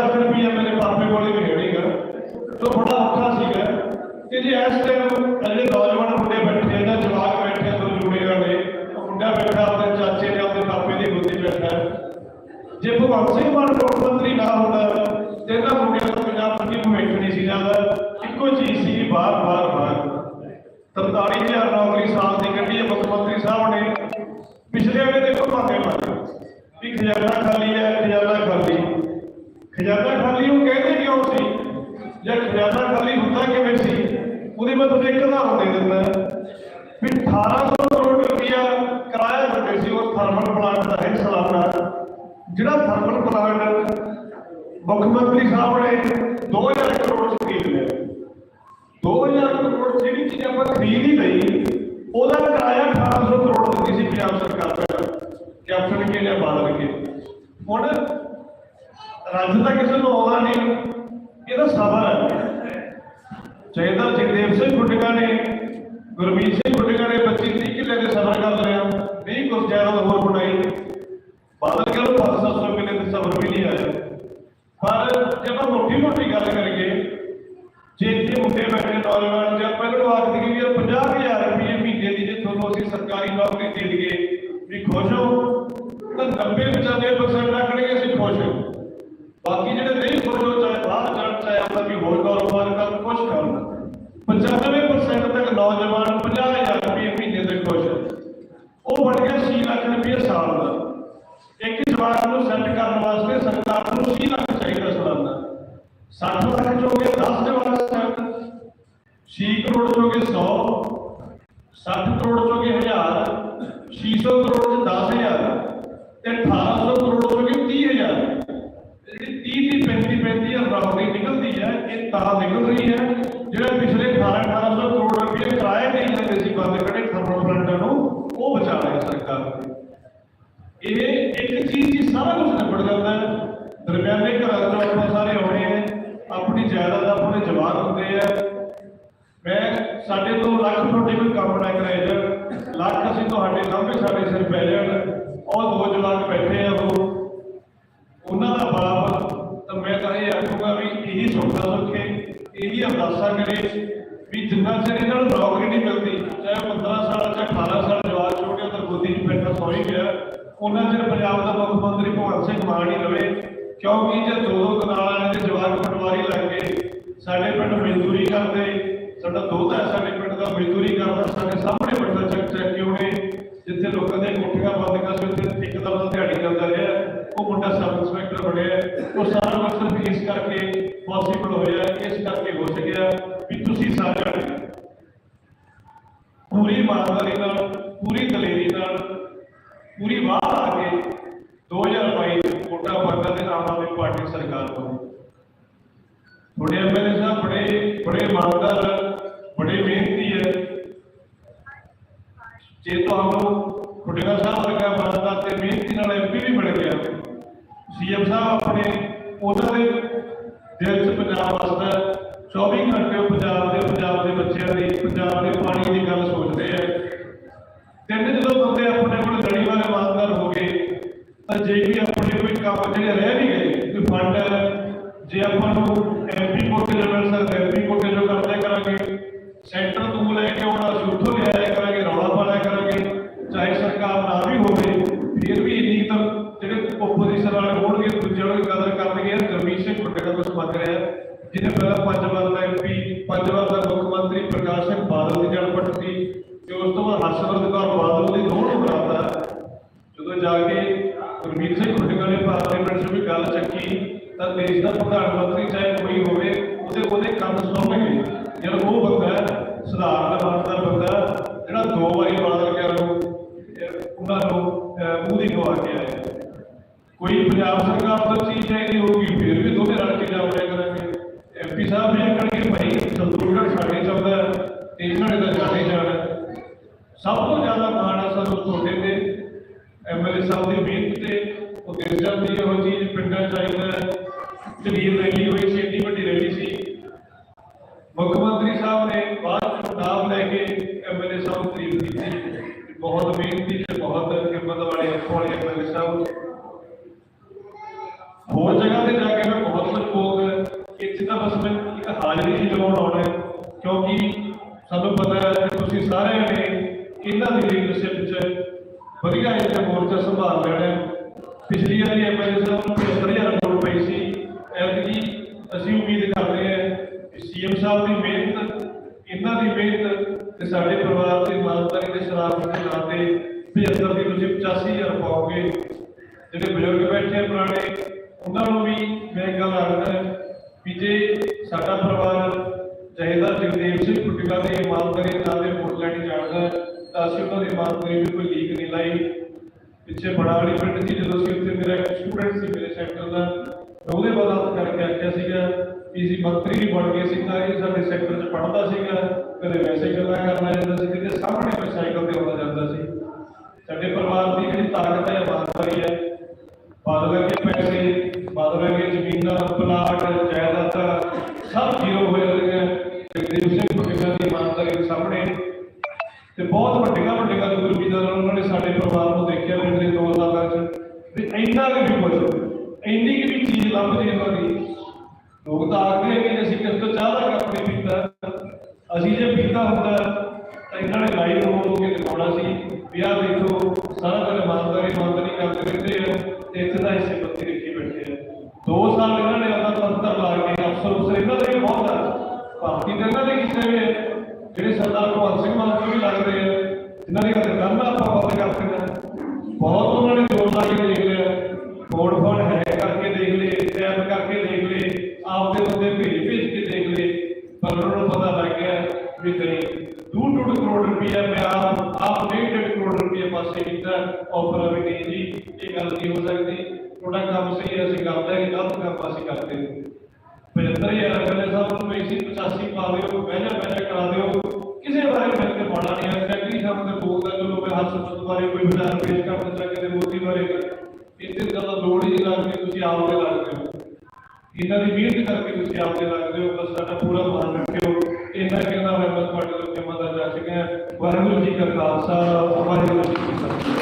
ਕੋਲੇ ਵੀ ਹੈਣੀਗਾ ਤੋ ਬੜਾ ਔਖਾ ਸੀਗਾ ਕਿ ਜੇ ਇਸ ਟਾਈਮ ਅਜੇ ਨੌਜਵਾਨ ਮੁੰਡੇ ਬੈਠੇ ਆ ਜਾਂ ਜਵਾਕ ਬੈਠੇ ਆ ਦੋ ਜੁੜੇ ਵਾਲੇ ਉਹ ਮੁੰਡਾ ਬੈਠਾ ਆਪਣੇ ਚਾਚੇ ਨੇ ਆਪਣੇ ਪਾਪੇ ਦੀ ਗੋਦੀ ਬੈਠਾ ਹੈ। ਜੇ ਭਗਵੰਤ ਸਿੰਘ ਮਾਨ ਮੁੱਖ ਮੰਤਰੀ ਨਾ ਹੁੰਦਾ ਤੇ ਇਹਨਾਂ ਮੁੰਡਿਆਂ ਦਾ ਪੰਜਾਬ ਦੀ ਭਵਿੱਖ ਨਹੀਂ ਸੀ ਜਾਂਦਾ ਇੱਕੋ ਚੀਜ਼ ਸੀ ਬਾਹਰ ਬਾਹਰ ਬਾਹਰ 43000 ਨੌਕਰੀ ਸਾਲ ਦੀ ਕੱਢੀ ਹੈ ਮੁੱਖ ਮੰਤਰੀ ਸਾਹਿਬ ਨੇ ਪਿਛਲੇ ਵੇਲੇ ਦੇਖੋ ਭਾਵੇਂ ਮਾਰੇ ਵੀ ਖਜ਼ਾਨਾ ਖਾਲੀ ਹੈ ਖਜ਼ਾਨਾ ਖਾਲੀ ਖਜ਼ਾਨਾ ਖਾਲੀ ਉਹ ਕਹਿੰਦੇ ਕਿਉਂ ਸੀ ਜੇ ਖਜ਼ਾਨਾ ਖਾਲੀ ਹੁੰਦਾ ਕਿਵੇਂ ਸੀ ਉਹਦੀ ਮੈਂ ਤੁਹਾਨੂੰ ਇੱਕ ਉਦਾਹਰਨ ਦੇ ਦਿੰਦਾ ਵੀ 1800 ਕਰੋੜ ਰੁਪਇਆ ਕਿਰਾਇਆ ਦਿੰਦੇ ਸੀ ਉਹ ਥਰਮਲ ਪਲਾਂਟ ਦਾ ਹੈ ਸਲਾਨਾ। ਜਿਹੜਾ ਥਰਮਲ ਪਲਾਂਟ ਮੁੱਖ ਮੰਤਰੀ ਸਾਹਿਬ ਨੇ 2000 ਕਰੋੜ ਚ ਖਰੀਦ ਲਿਆ 2000 ਕਰੋੜ ਜਿਹੜੀ ਚੀਜ਼ ਆਪਾਂ ਖਰੀਦ ਹੀ ਲਈ, ਉਹਦਾ ਕਿਰਾਇਆ 1800 ਕਰੋੜ ਦਿੱਤੀ ਸੀ ਪੰਜਾਬ ਸਰਕਾਰ ਪਹਿਲਾਂ ਕੈਪਟਨ ਕੇ ਲਿਆ, ਬਾਦਲ ਕੇ। ਹੁਣ ਰੱਜ ਤਾਂ ਕਿਸੇ ਨੂੰ ਆਉਂਦਾ ਨਹੀਂ। ਇਹਦਾ ਸਬਰ ਹੈ। ਚਾਹੀਦਾ ਜਗਦੇਵ ਸਿੰਘ ਗੁੱਡਗਾ ਨੇ, ਗੁਰਮੀਤ ਸਿੰਘ ਗੁੱਡਗਾ ਨੇ 25 30 ਕਿੱਲੇ ਦੇ ਸਬਰ ਕਰ ਲਿਆ ਨਹੀਂ ਕੁਝ ਜ਼ਿਆਦਾ ਹੋਰ ਬਣਾਈ ਬਾਦਲ ਕਹਿੰਦਾ 500 ਕਿੱਲੇ ਦੇ ਸਬਰ ਵੀ ਨਹੀਂ ਆਇਆ ਪਰ ਜੇ ਆਪਾਂ ਮੋਟੀ ਮੋਟੀ ਗੱਲ ਕਰੀਏ ਜੇ ਇੱਥੇ ਮੁੰਡੇ ਬੈਠੇ ਨੌਜਵਾਨ ਜਾਂ ਪਹਿਲਾਂ ਆਖ ਦੀ ਵੀ 50000 ਰੁਪਏ ਮਹੀਨੇ ਦੀ ਜੇ ਤੁਹਾਨੂੰ ਅਸੀਂ ਸਰਕਾਰੀ ਨੌਕਰੀ ਦੇ ਦਈਏ ਵੀ ਖੁਸ਼ ਹੋ ਤਾਂ 90 95% ਰੱਖਣਗੇ ਅਸੀਂ ਖੁਸ਼। ਹਾਂ ਬਾਕੀ ਜਿਹੜੇ ਨਹੀਂ ਖੁਸ਼ ਹੋ ਚਾਹੇ ਬਾਹਰ ਜਾਣ ਚਾਹੇ ਆਪਣਾ ਵੀ ਹੋਰ ਕਾਰੋਬਾਰ ਕਰਨ ਕੁਛ ਕਰਨ 95% ਤੱਕ ਨੌਜਵਾਨ 50000 ਰੁਪਏ ਮਹੀਨੇ ਦੇ ਖੁਸ਼ ਹੈ ਉਹ ਬਣ ਗਿਆ 6 ਲੱਖ ਰੁਪਏ ਸਾਲ ਦਾ ਇੱਕ ਜਵਾਨ ਨੂੰ ਸੈੱਟ ਕਰਨ ਵਾਸਤੇ ਸਰਕਾਰ ਨੂੰ 6 ਲੱਖ ਚਾਹੀਦਾ ਸਾਲਾਨਾ 60 ਲੱਖ ਚੋਂ ਗਏ 10 ਜਵਾਨ ਸੈੱਟ 6 ਕਰੋੜ ਚੋਂ ਗਏ 100 60 ਕਰੋੜ ਚੋਂ ਗਏ 1000 600 ਕਰੋੜ ਚ 10000 ਤੇ 1800 ਕਰੋੜ ਚੋਂ ਗਏ 30000 ਜਿਹੜੀ 30 ਦੀ 35 35 ਰਾਉਂਡੀ ਨਿਕਲਦੀ ਹੈ ਇਹ ਤਾਂ ਹੈ। ਜਿਹੜਾ ਪਿਛਲੇ 18 1800 ਕਰੋੜ ਰੁਪਏ ਕਿਰਾਏ ਨਹੀਂ ਜਾਂਦੇ ਸੀ ਬੰਦ ਖੜੇ ਥਰਮਲ ਪਲਾਂਟਾਂ ਨੂੰ, ਉਹ ਬਚਾ ਰਹੀ ਹੈ ਸਰਕਾਰ। ਇਹ ਇੱਕ ਚੀਜ਼ ਹੀ ਸਾਰਾ ਕੁਝ ਨਿਬੜ ਜਾਂਦਾ ਹੈ। ਦਰਮਿਆਨੇ ਘਰਾਂ ਚੋਂ ਆਪਾਂ ਸਾਰੇ ਆਉਣੇ ਆ। ਆਪਣੀ ਜਾਇਦਾਦ ਆਪਣੇ ਜਵਾਨ ਹੁੰਦੇ ਆ। ਮੈਂ ਸਾਡੇ ਤੋਂ ਲੱਖ ਤੁਹਾਡੇ ਕੋਈ ਕੰਮ ਨਾ ਕਰਾਇਆ ਜਾਣ ਲੱਖ ਅਸੀਂ ਤੁਹਾਡੇ ਸਾਹਮਣੇ ਸਾਡੇ ਸਿਰ ਪੈ ਜਾਣ। ਉਹ ਦੋ ਜਵਾਨ ਬੈਠੇ ਆ ਉਹ। ਉਹਨਾਂ ਦਾ ਬਾਪ, ਤਾਂ ਮੈਂ ਤਾਂ ਇਹ ਆਖੂਗਾ ਵੀ ਇਹੀ ਸੁਣਦਾ ਸੁੱਖੇ ਇਹੀ ਅਰਦਾਸਾ ਕਰੇ ਵੀ ਜਿੰਨਾ ਚਿਰ ਇਹਨਾਂ ਨੂੰ ਨੌਕਰੀ ਨਹੀਂ ਮਿਲਦੀ, ਚਾਹੇ 15 ਸਾਲ, ਚਾਹੇ 18 ਸਾਲ ਜਵਾਨ ਛੋਟੇ ਤਾਂ ਗੋਦੀ 'ਚ ਬੈਠਾ ਸੌ ਗਿਆ। ਉਹਨਾਂ ਚਿਰ ਪੰਜਾਬ ਦਾ ਮੁੱਖ ਮੰਤਰੀ ਭਗਵੰਤ ਸਿੰਘ ਮਾਨ ਹੀ ਰਵੇ, ਕਿਉਂਕਿ ਜੇ ਦੋ ਦੋ ਕਨਾਲਾਂ ਦੇ ਜਵਾਨ ਪਟਵਾਰੀ ਲੱਗ ਗਏ, ਸਾਡੇ ਪਿੰਡ ਮਜ਼ਦੂਰੀ ਕਰਦੇ, ਸਾਡਾ ਦੋਤਾ ਹੈ ਸਾਡੇ ਪਿੰਡ ਦਾ, ਮਜ਼ਦੂਰੀ ਕਰਦਾ ਸਾਡੇ ਸਾਹਮਣੇ ਵੱਡਾ ਚੱਕ ਚੱਕ ਕੇ ਉਹਨੇ ਜਿੱਥੇ ਲੋਕਾਂ ਦੇ ਕੋਠੀਆਂ ਬੰਦ ਕਰ ਸੀ ਉੱਥੇ ਇੱਕ ਦਾ ਦਿਹਾੜੀ ਕਰਦਾ ਰਿਹਾ, ਉਹ ਮੁੰਡਾ ਸਬ ਇੰਸਪੈਕਟਰ ਬਣਿਆ, ਉਹ ਸਾਰਾ ਕੁਝ ਸਿਰਫ ਇਸ ਕਰਕੇ ਪੋਸੀਬਲ ਹੋਇਆ ਇਸ ਕਰਕੇ ਹੋ ਸਕਿਆ ਵੀ ਤੁਸੀਂ ਸਾਰਿਆਂ ਨੇ ਪੂਰੀ ਇਮਾਨਦਾਰੀ ਨਾਲ, ਪੂਰੀ ਦਲੇਰੀ ਨਾਲ, ਪੂਰੀ ਵਾਹ ਆ ਕੇ 2022 ਚ ਵੋਟਾਂ ਪਾਉਣਾ ਆਮ ਆਦਮੀ ਪਾਰਟੀ ਸਰਕਾਰ ਬਣੀ ਤੁਹਾਡੇ ਐਮਐਲਏ ਸਾਹਿਬ ਬੜੇ ਬੜੇ ਇਮਾਨਦਾਰ ਬੜੇ ਮਿਹਨਤੀ ਹੈ। ਜੇ ਤੁਹਾਨੂੰ ਖੁੱਡੇਗਾ ਸਾਹਿਬ ਵਰਗਾ ਬੰਦਾ ਤੇ ਮਿਹਨਤੀ ਨਾਲ ਐਮਪੀ ਵੀ ਬਣ ਗਿਆ ਸੀਐਮ ਸਾਹਿਬ ਆਪਣੇ ਉਹਨਾਂ ਦਿਲ 'ਚ ਪੰਜਾਬ ਵਸਦਾ 24 ਘੰਟੇ ਪੰਜਾਬ ਦੇ ਪੰਜਾਬ ਦੇ ਬੱਚਿਆਂ ਦੀ ਪੰਜਾਬ ਦੇ ਪਾਣੀ ਦੀ ਗੱਲ ਸੋਚਦੇ ਆ। ਤਿੰਨ ਜਦੋਂ ਬੰਦੇ ਆਪਣੇ ਕੋਲ ਲੜੀ ਵਾਲੇ ਇਮਾਨਦਾਰ ਹੋ ਗਏ। ਤਾਂ ਜੇ ਵੀ ਆਪਣੇ ਕੋਈ ਕੰਮ ਜਿਹੜੇ ਰਹਿ ਨਹੀਂ ਗਏ, ਕੋਈ ਫੰਡ ਜੇ ਆਪਾਂ ਨੂੰ ਐਮਪੀ ਕੋਟੇ ਜੋ ਮਿਲ ਸਕਦਾ ਐਮਪੀ ਕੋਟੇ ਜੋ ਕਰਦੇ ਕਰਾਂਗੇ। ਸੈਂਟਰ ਤੋਂ ਲੈ ਕੇ ਆਉਣਾ ਅਸੀਂ ਉੱਥੋਂ ਲਿਆ ਕਰਾਂਗੇ ਰੌਲਾ ਪਾਇਆ ਕਰਾਂਗੇ ਚਾਹੇ ਸਰਕਾਰ ਨਾ ਵੀ ਹੋਵੇ ਫਿਰ ਵੀ ਇੰਨੀ ਤਾਂ ਜਿਹੜੇ ਓਪੋਜੀਸ਼ਨ ਵਾਲੇ ਹੋਣਗੇ ਦੂਜਿਆਂ ਨੂੰ ਕਦਰ ਕਰਨਗੇ ਗਰਮੀਤ ਸਿੰਘ ਖੁੱਡੇ ਦਾ ਕੁਝ ਮੰਗ ਰਿਹਾ ਜਿਹਨੇ ਪਹਿਲਾਂ ਪੰਜ ਵਾਰ ਦਾ ਐਮਪੀ ਪੰਜ ਵਾਰ ਦਾ ਮੁੱਖ ਮੰਤਰੀ ਪ੍ਰਕਾਸ਼ ਸਿੰਘ ਬਾਦਲ ਦੀ ਜੜ ਪੱਟੀ ਤੇ ਉਸ ਤੋਂ ਬਾਅਦ ਹਰਸ਼ਵਰਧ ਕੌਰ ਬਾਦਲ ਦੀ ਦੋਹਣ ਨੂੰ ਜਦੋਂ ਜਾ ਕੇ ਗੁਰਮੀਤ ਸਿੰਘ ਖੁੱਡਗਾ ਨੇ ਪਾਰਲੀਮੈਂਟ 'ਚ ਵੀ ਗੱਲ ਚੱਕੀ ਤਾਂ ਦੇਸ਼ ਦਾ ਪ੍ਰਧਾਨ ਮੰਤਰੀ ਚਾਹੇ ਕੋਈ ਹੋਵੇ ਉਹਦੇ ਉਹਦੇ ਕੰਮ ਸੁਣਨਗੇ ਜਦ ਉਹ ਬੰਦਾ ਹੈ, ਸਧਾਰਨ ਦਾ ਬੰਦਾ ਜਿਹੜਾ ਦੋ ਵਾਰੀ ਬਾਦਲ ਗਿਆ ਨੂੰ ਉਹਨਾਂ ਨੂੰ ਮੂੰਹ ਦੀ ਗਵਾ ਕੇ ਆਇਆ ਕੋਈ ਪੰਜਾਬ ਸਰਕਾਰ ਤੋਂ ਚੀਜ਼ ਚਾਹੀਦੀ ਹੋਊਗੀ ਫਿਰ ਵੀ ਦੋਨੇ ਰਲ ਕੇ ਜਾਵੜੇ ਕਰਾਂਗੇ ਐਮਪੀ ਸਾਹਿਬ ਵੀ ਆਖਣਗੇ ਭਾਈ ਸੰਤੁਲਨ ਸਾਡੇ ਚੱਲਦਾ ਹੈ, ਤੇ ਸਾਡੇ ਦਾ ਜਾਣੇ ਜਾਣਾ ਸਭ ਤੋਂ ਜ਼ਿਆਦਾ ਮਾਣ ਆ ਸਾਨੂੰ ਤੁਹਾਡੇ ਤੇ। ਐਮਐਲਏ ਸਾਹਿਬ ਦੀ ਮਿਹਨਤ ਤੇ ਉਹ ਦਿਸ ਜਾਂਦੀ ਹੈ ਉਹ ਚੀਜ਼ ਪਿੰਡਾਂ ਚ ਆਈਦਾ ਰੈਲੀ ਹੋਈ ਸੀ ਏਡੀ ਵੱਡੀ ਰੈਲੀ ਸੀ। ਮੁੱਖ ਮੰਤਰੀ ਸਾਹਿਬ ਨੇ ਬਾਅਦ ਚ ਨਾਮ ਲੈ ਕੇ ਐਮਐਲਏ ਸਾਹਿਬ ਨੂੰ ਕੀਤੀ ਬਹੁਤ ਮਿਹਨਤੀ ਤੇ ਬਹੁਤ ਹਿੰਮਤ ਵਾਲੇ ਵਾਲੇ ਐਮਐਲਏ ਸਾਹਿਬ। ਹੋਰ ਜਗ੍ਹਾ ਤੇ ਜਾ ਕੇ ਮੈਂ ਬਹੁਤ ਕੁਝ ਬੋਲ ਇੱਥੇ ਤਾਂ ਬਸ ਮੈਂ ਇੱਕ ਹਾਜ਼ਰੀ ਹੀ ਲਗਾਉਣ ਆਉਣਾ ਕਿਉਂਕਿ ਸਾਨੂੰ ਪਤਾ ਹੈ ਕਿ ਤੁਸੀਂ ਸਾਰਿਆਂ ਨੇ ਇਹਨਾਂ ਦੀ ਲੀਡਰਸ਼ਿਪ 'ਚ ਵਧੀਆ ਇੱਥੇ ਮੋਰਚਾ ਸੰਭਾਲ ਲੈਣਾ ਪਿਛਲੀ ਵਾਰੀ ਐਮਐਲਏ ਸਾਹਿਬ ਨੂੰ 75000 ਵੋਟ ਪਈ ਸੀ। ਐਤਕੀ ਅਸੀਂ ਉਮੀਦ ਕਰਦੇ ਹਾਂ ਕਿ ਸੀਐਮ ਸਾਹਿਬ ਦੀ ਮਿਹਨਤ, ਇਹਨਾਂ ਦੀ ਮਿਹਨਤ ਤੇ ਸਾਡੇ ਪਰਿਵਾਰ ਦੀ ਇਮਾਨਦਾਰੀ ਦੇ ਸ਼ਰਾਫਤ ਦੇ ਨਾਂ ਤੇ 75 ਦੀ ਤੁਸੀਂ 85000 ਪਾਓਗੇ। ਜਿਹੜੇ ਬਜ਼ੁਰਗ ਬੈਠੇ ਪੁਰਾਣੇ, ਉਹਨਾਂ ਨੂੰ ਵੀ ਮੈਂ ਇੱਕ ਗੱਲ ਆਖਦਾ ਵੀ ਜੇ ਸਾਡਾ ਪਰਿਵਾਰ ਜਹੇਦਾਰ ਜਗਦੇਵ ਸਿੰਘ ਕੁੱਟੀਆ ਦੀ ਇਮਾਨਦਾਰੀ ਦੇ ਵੋਟ ਲੈਣੀ ਜਾਣਦਾ ਤਾਂ ਅਸੀਂ ਉਹਨਾਂ ਦੀ ਇਮਾਨਦਾਰੀ ਵਿੱਚ ਕੋਈ ਲੀਕ ਨਹੀਂ ਲਾਈ। ਪਿੱਛੇ ਬੜਾ ਵਾਲੀ ਪਿੰਡ ਸੀ, ਜਦੋਂ ਅਸੀਂ ਉੱਥੇ ਮੇਰਾ ਸਟੂਡੈਂਟ ਸੀ ਮੇਰੇ ਸੈਕਟਰ ਦਾ। ਉਹਦੇ ਬਾਰੇ ਹੱਥ ਕਰਕੇ ਆਖਿਆ ਸੀਗਾ ਵੀ ਅਸੀਂ ਮੰਤਰੀ ਵੀ ਬਣ ਗਏ ਸੀ, ਤਾਂ ਇਹ ਸਾਡੇ ਸੈਕਟਰ 'ਚ ਪੜ੍ਹਦਾ ਸੀਗਾ। ਕਦੇ ਵੈਸੇ ਗੱਲਾਂ ਕਰਨਾ ਜਾਂਦਾ ਸੀ ਕਿਤੇ ਸਾਹਮਣੇ ਕੋਈ ਸਾਈਕਲ ਤੇ ਆਉਂਦਾ ਜਾਂਦਾ ਸੀ। ਸਾਡੇ ਪਰਿਵਾਰ ਦੀ ਜਿਹੜੀ ਤਾਕਤ ਹੈ ਇਮਾਨਦਾਰੀ ਹੈ ਬਾਦਲ ਕੇ ਪੈਸੇ ਬਾਦਲਾਂ ਕੇ ਜ਼ਮੀਨਾਂ, ਪਲਾਟ, ਜਾਇਦਾਦਾਂ ਸਭ ਜ਼ੀਰੋ ਹੋ ਜਾਂਦੇ ਹੈ ਸਿੰਘ ਭੁੱਟੀਆ ਦੀ ਇਮਾਨਦਾਰੀ ਸਾਹਮਣੇ ਤੇ ਬਹੁਤ ਵੱਡੀਆਂ ਵੱਡੀਆਂ ਗੁਰਬੀਦਾਂ ਨਾਲ ਉਹਨਾਂ ਨੇ ਸਾਡੇ ਪਰਿਵਾਰ ਨੂੰ ਦੇਖਿਆ ਪਿਛਲੇ ਦੋ ਸਾਲਾਂ 'ਚ ਵੀ ਇੰਨਾ ਕੁ ਵੀ ਕੁਝ ਇੰਨੀ ਕੁ ਵੀ ਚੀਜ਼ ਲੱਭਦੀ ਉਹਨਾਂ ਦੀ। ਲੋਕ ਤਾਂ ਆਖਦੇ ਕਿ ਅਸੀਂ ਕਿਸ ਤੋਂ ਚਾਹ ਦਾ ਕੱਪ ਪੀਤਾ ਅਸੀਂ ਜੇ ਪੀਤਾ ਹੁੰਦਾ ਤਾਂ ਇਹਨਾਂ ਨੇ ਲਾਈਵ ਹੋ ਕੇ ਦਿਖਾਉਣਾ ਸੀ, ਵਿਆਹ ਆਹ ਦੇਖੋ ਸਾਰਾ ਦਿਨ ਇਮਾਨਦਾਰੀ ਇਮਾਨਦਾਰੀ ਕਰਦੇ ਰਹਿੰਦੇ ਆ ਤੇ ਇੱਥੇ ਤਾਂ ਇਸੇ ਬੱਤੀ ਰੱਖੀ ਬੈਠੇ ਆ ਦੋ ਸਾਲ ਇਹਨਾਂ ਨੇ ਆਪਣਾ ਤੰਤਰ ਲਾ ਕੇ ਅਫਸਰ ਉਸਰ ਇਹਨਾਂ ਦੇ ਵੀ ਬਹੁਤ ਆ ਭਾਰਤੀ ਦੇ ਇਹਨਾਂ ਦੇ ਕਿਸੇ ਵੀ ਆ, ਜਿਹੜੇ ਸਰਦਾਰ ਭਗਵੰਤ ਸਿੰਘ ਮਾਨ ਤੋਂ ਵੀ ਲੱਗ ਰਹੇ ਆ ਜਿਨ੍ਹਾਂ ਨੇ ਕਦੇ ਕੰਮ ਆਪਾਂ ਬੰਦ ਕਰ ਦਿੱਤਾ ਬਹੁਤ ਉਹਨਾਂ ਨੇ ਜ਼ੋਰ ਲਾ ਕੇ ਦੇਖ ਲਿਆ ਫੋਨ ਫੋਨ ਹੈ ਕਰਕੇ ਦੇਖ ਲਏ ਟੈਪ ਕਰਕੇ ਦੇਖ ਲਏ ਆਪਦੇ ਬੰਦੇ ਭੇਜ ਭੇਜ ਕੇ ਦੇਖ ਲਏ ਪਰ ਉਹਨਾਂ ਨੂੰ ਪਤਾ ਲੱਗ ਗਿਆ ਵੀ ਨਹੀਂ ਦੂ ਡੂਢ ਕਰੋੜ ਰੁਪਇਆ ਮੈਂ ਆਪ ਆਪ ਡੇਢ ਡੇਢ ਕਰੋੜ ਰੁਪਇਆ ਪਾਸੇ ਕੀਤਾ ਆਫਰ ਵੀ ਨਹੀਂ ਜੀ ਇਹ ਗੱਲ ਨਹੀਂ ਹੋ ਸਕਦੀ ਤੁਹਾਡਾ ਕੰਮ ਸਹੀ ਹੈ ਅਸੀਂ ਕਰਦੇ ਹਾਂ ਗਲਤ ਕੰਮ ਅਸੀਂ ਕਰਦੇ ਹਾਂ ਪਚੱਤਰ ਹਜ਼ਾਰ ਐਮਐਲਏ ਸਾਹਿਬ ਨੂੰ ਪਈ ਸੀ 85 ਪਾ ਦਿਓ ਬਹਿਜਾ ਬਹਿਜਾ ਕਰਾ ਦਿਓ ਕਿਸੇ ਬਾਰੇ ਮਿਲ ਕੇ ਮਾੜਾ ਨਹੀਂ ਹੈ ਫੈਕਟਰੀ ਸਾਹਿਬ ਬੋਲਦਾ ਚਲੋ ਮੈਂ ਹਰ ਬਾਰੇ ਕੋਈ ਵਿਚਾਰ ਪੇਸ਼ ਕਰ ਦਿੰਦਾ ਕਿਤੇ ਮੋਦੀ ਬਾਰੇ ਇੱਥੇ ਜ਼ਿਆਦਾ ਲੋੜ ਹੀ ਲੱਗਦੀ, ਤੁਸੀਂ ਆਪ ਦੇ ਲੱਗਦੇ ਹੋ। ਇਹਨਾਂ ਦੀ ਮਿਹਨਤ ਕਰਕੇ ਤੁਸੀਂ ਆਪ ਦੇ ਲੱਗਦੇ ਹੋ, ਬਸ ਸਾਡਾ ਪੂਰਾ ਮਾਨ ਰੱਖਿਓ। ਇਹਨਾਂ ਕਹਿੰਦਾ ਮੈਂ ਬਸ ਤੁਹਾਡੇ ਤੋਂ ਜਮਾ ਦਾ ਜਾ ਚੁੱਕਿਆ ਵਾਹਿਗੁਰੂ ਜੀ ਕਾ ਖਾਲਸਾ, ਵਾਹਿਗੁਰੂ ਜੀ ਕੀ ਫਤਿਹ।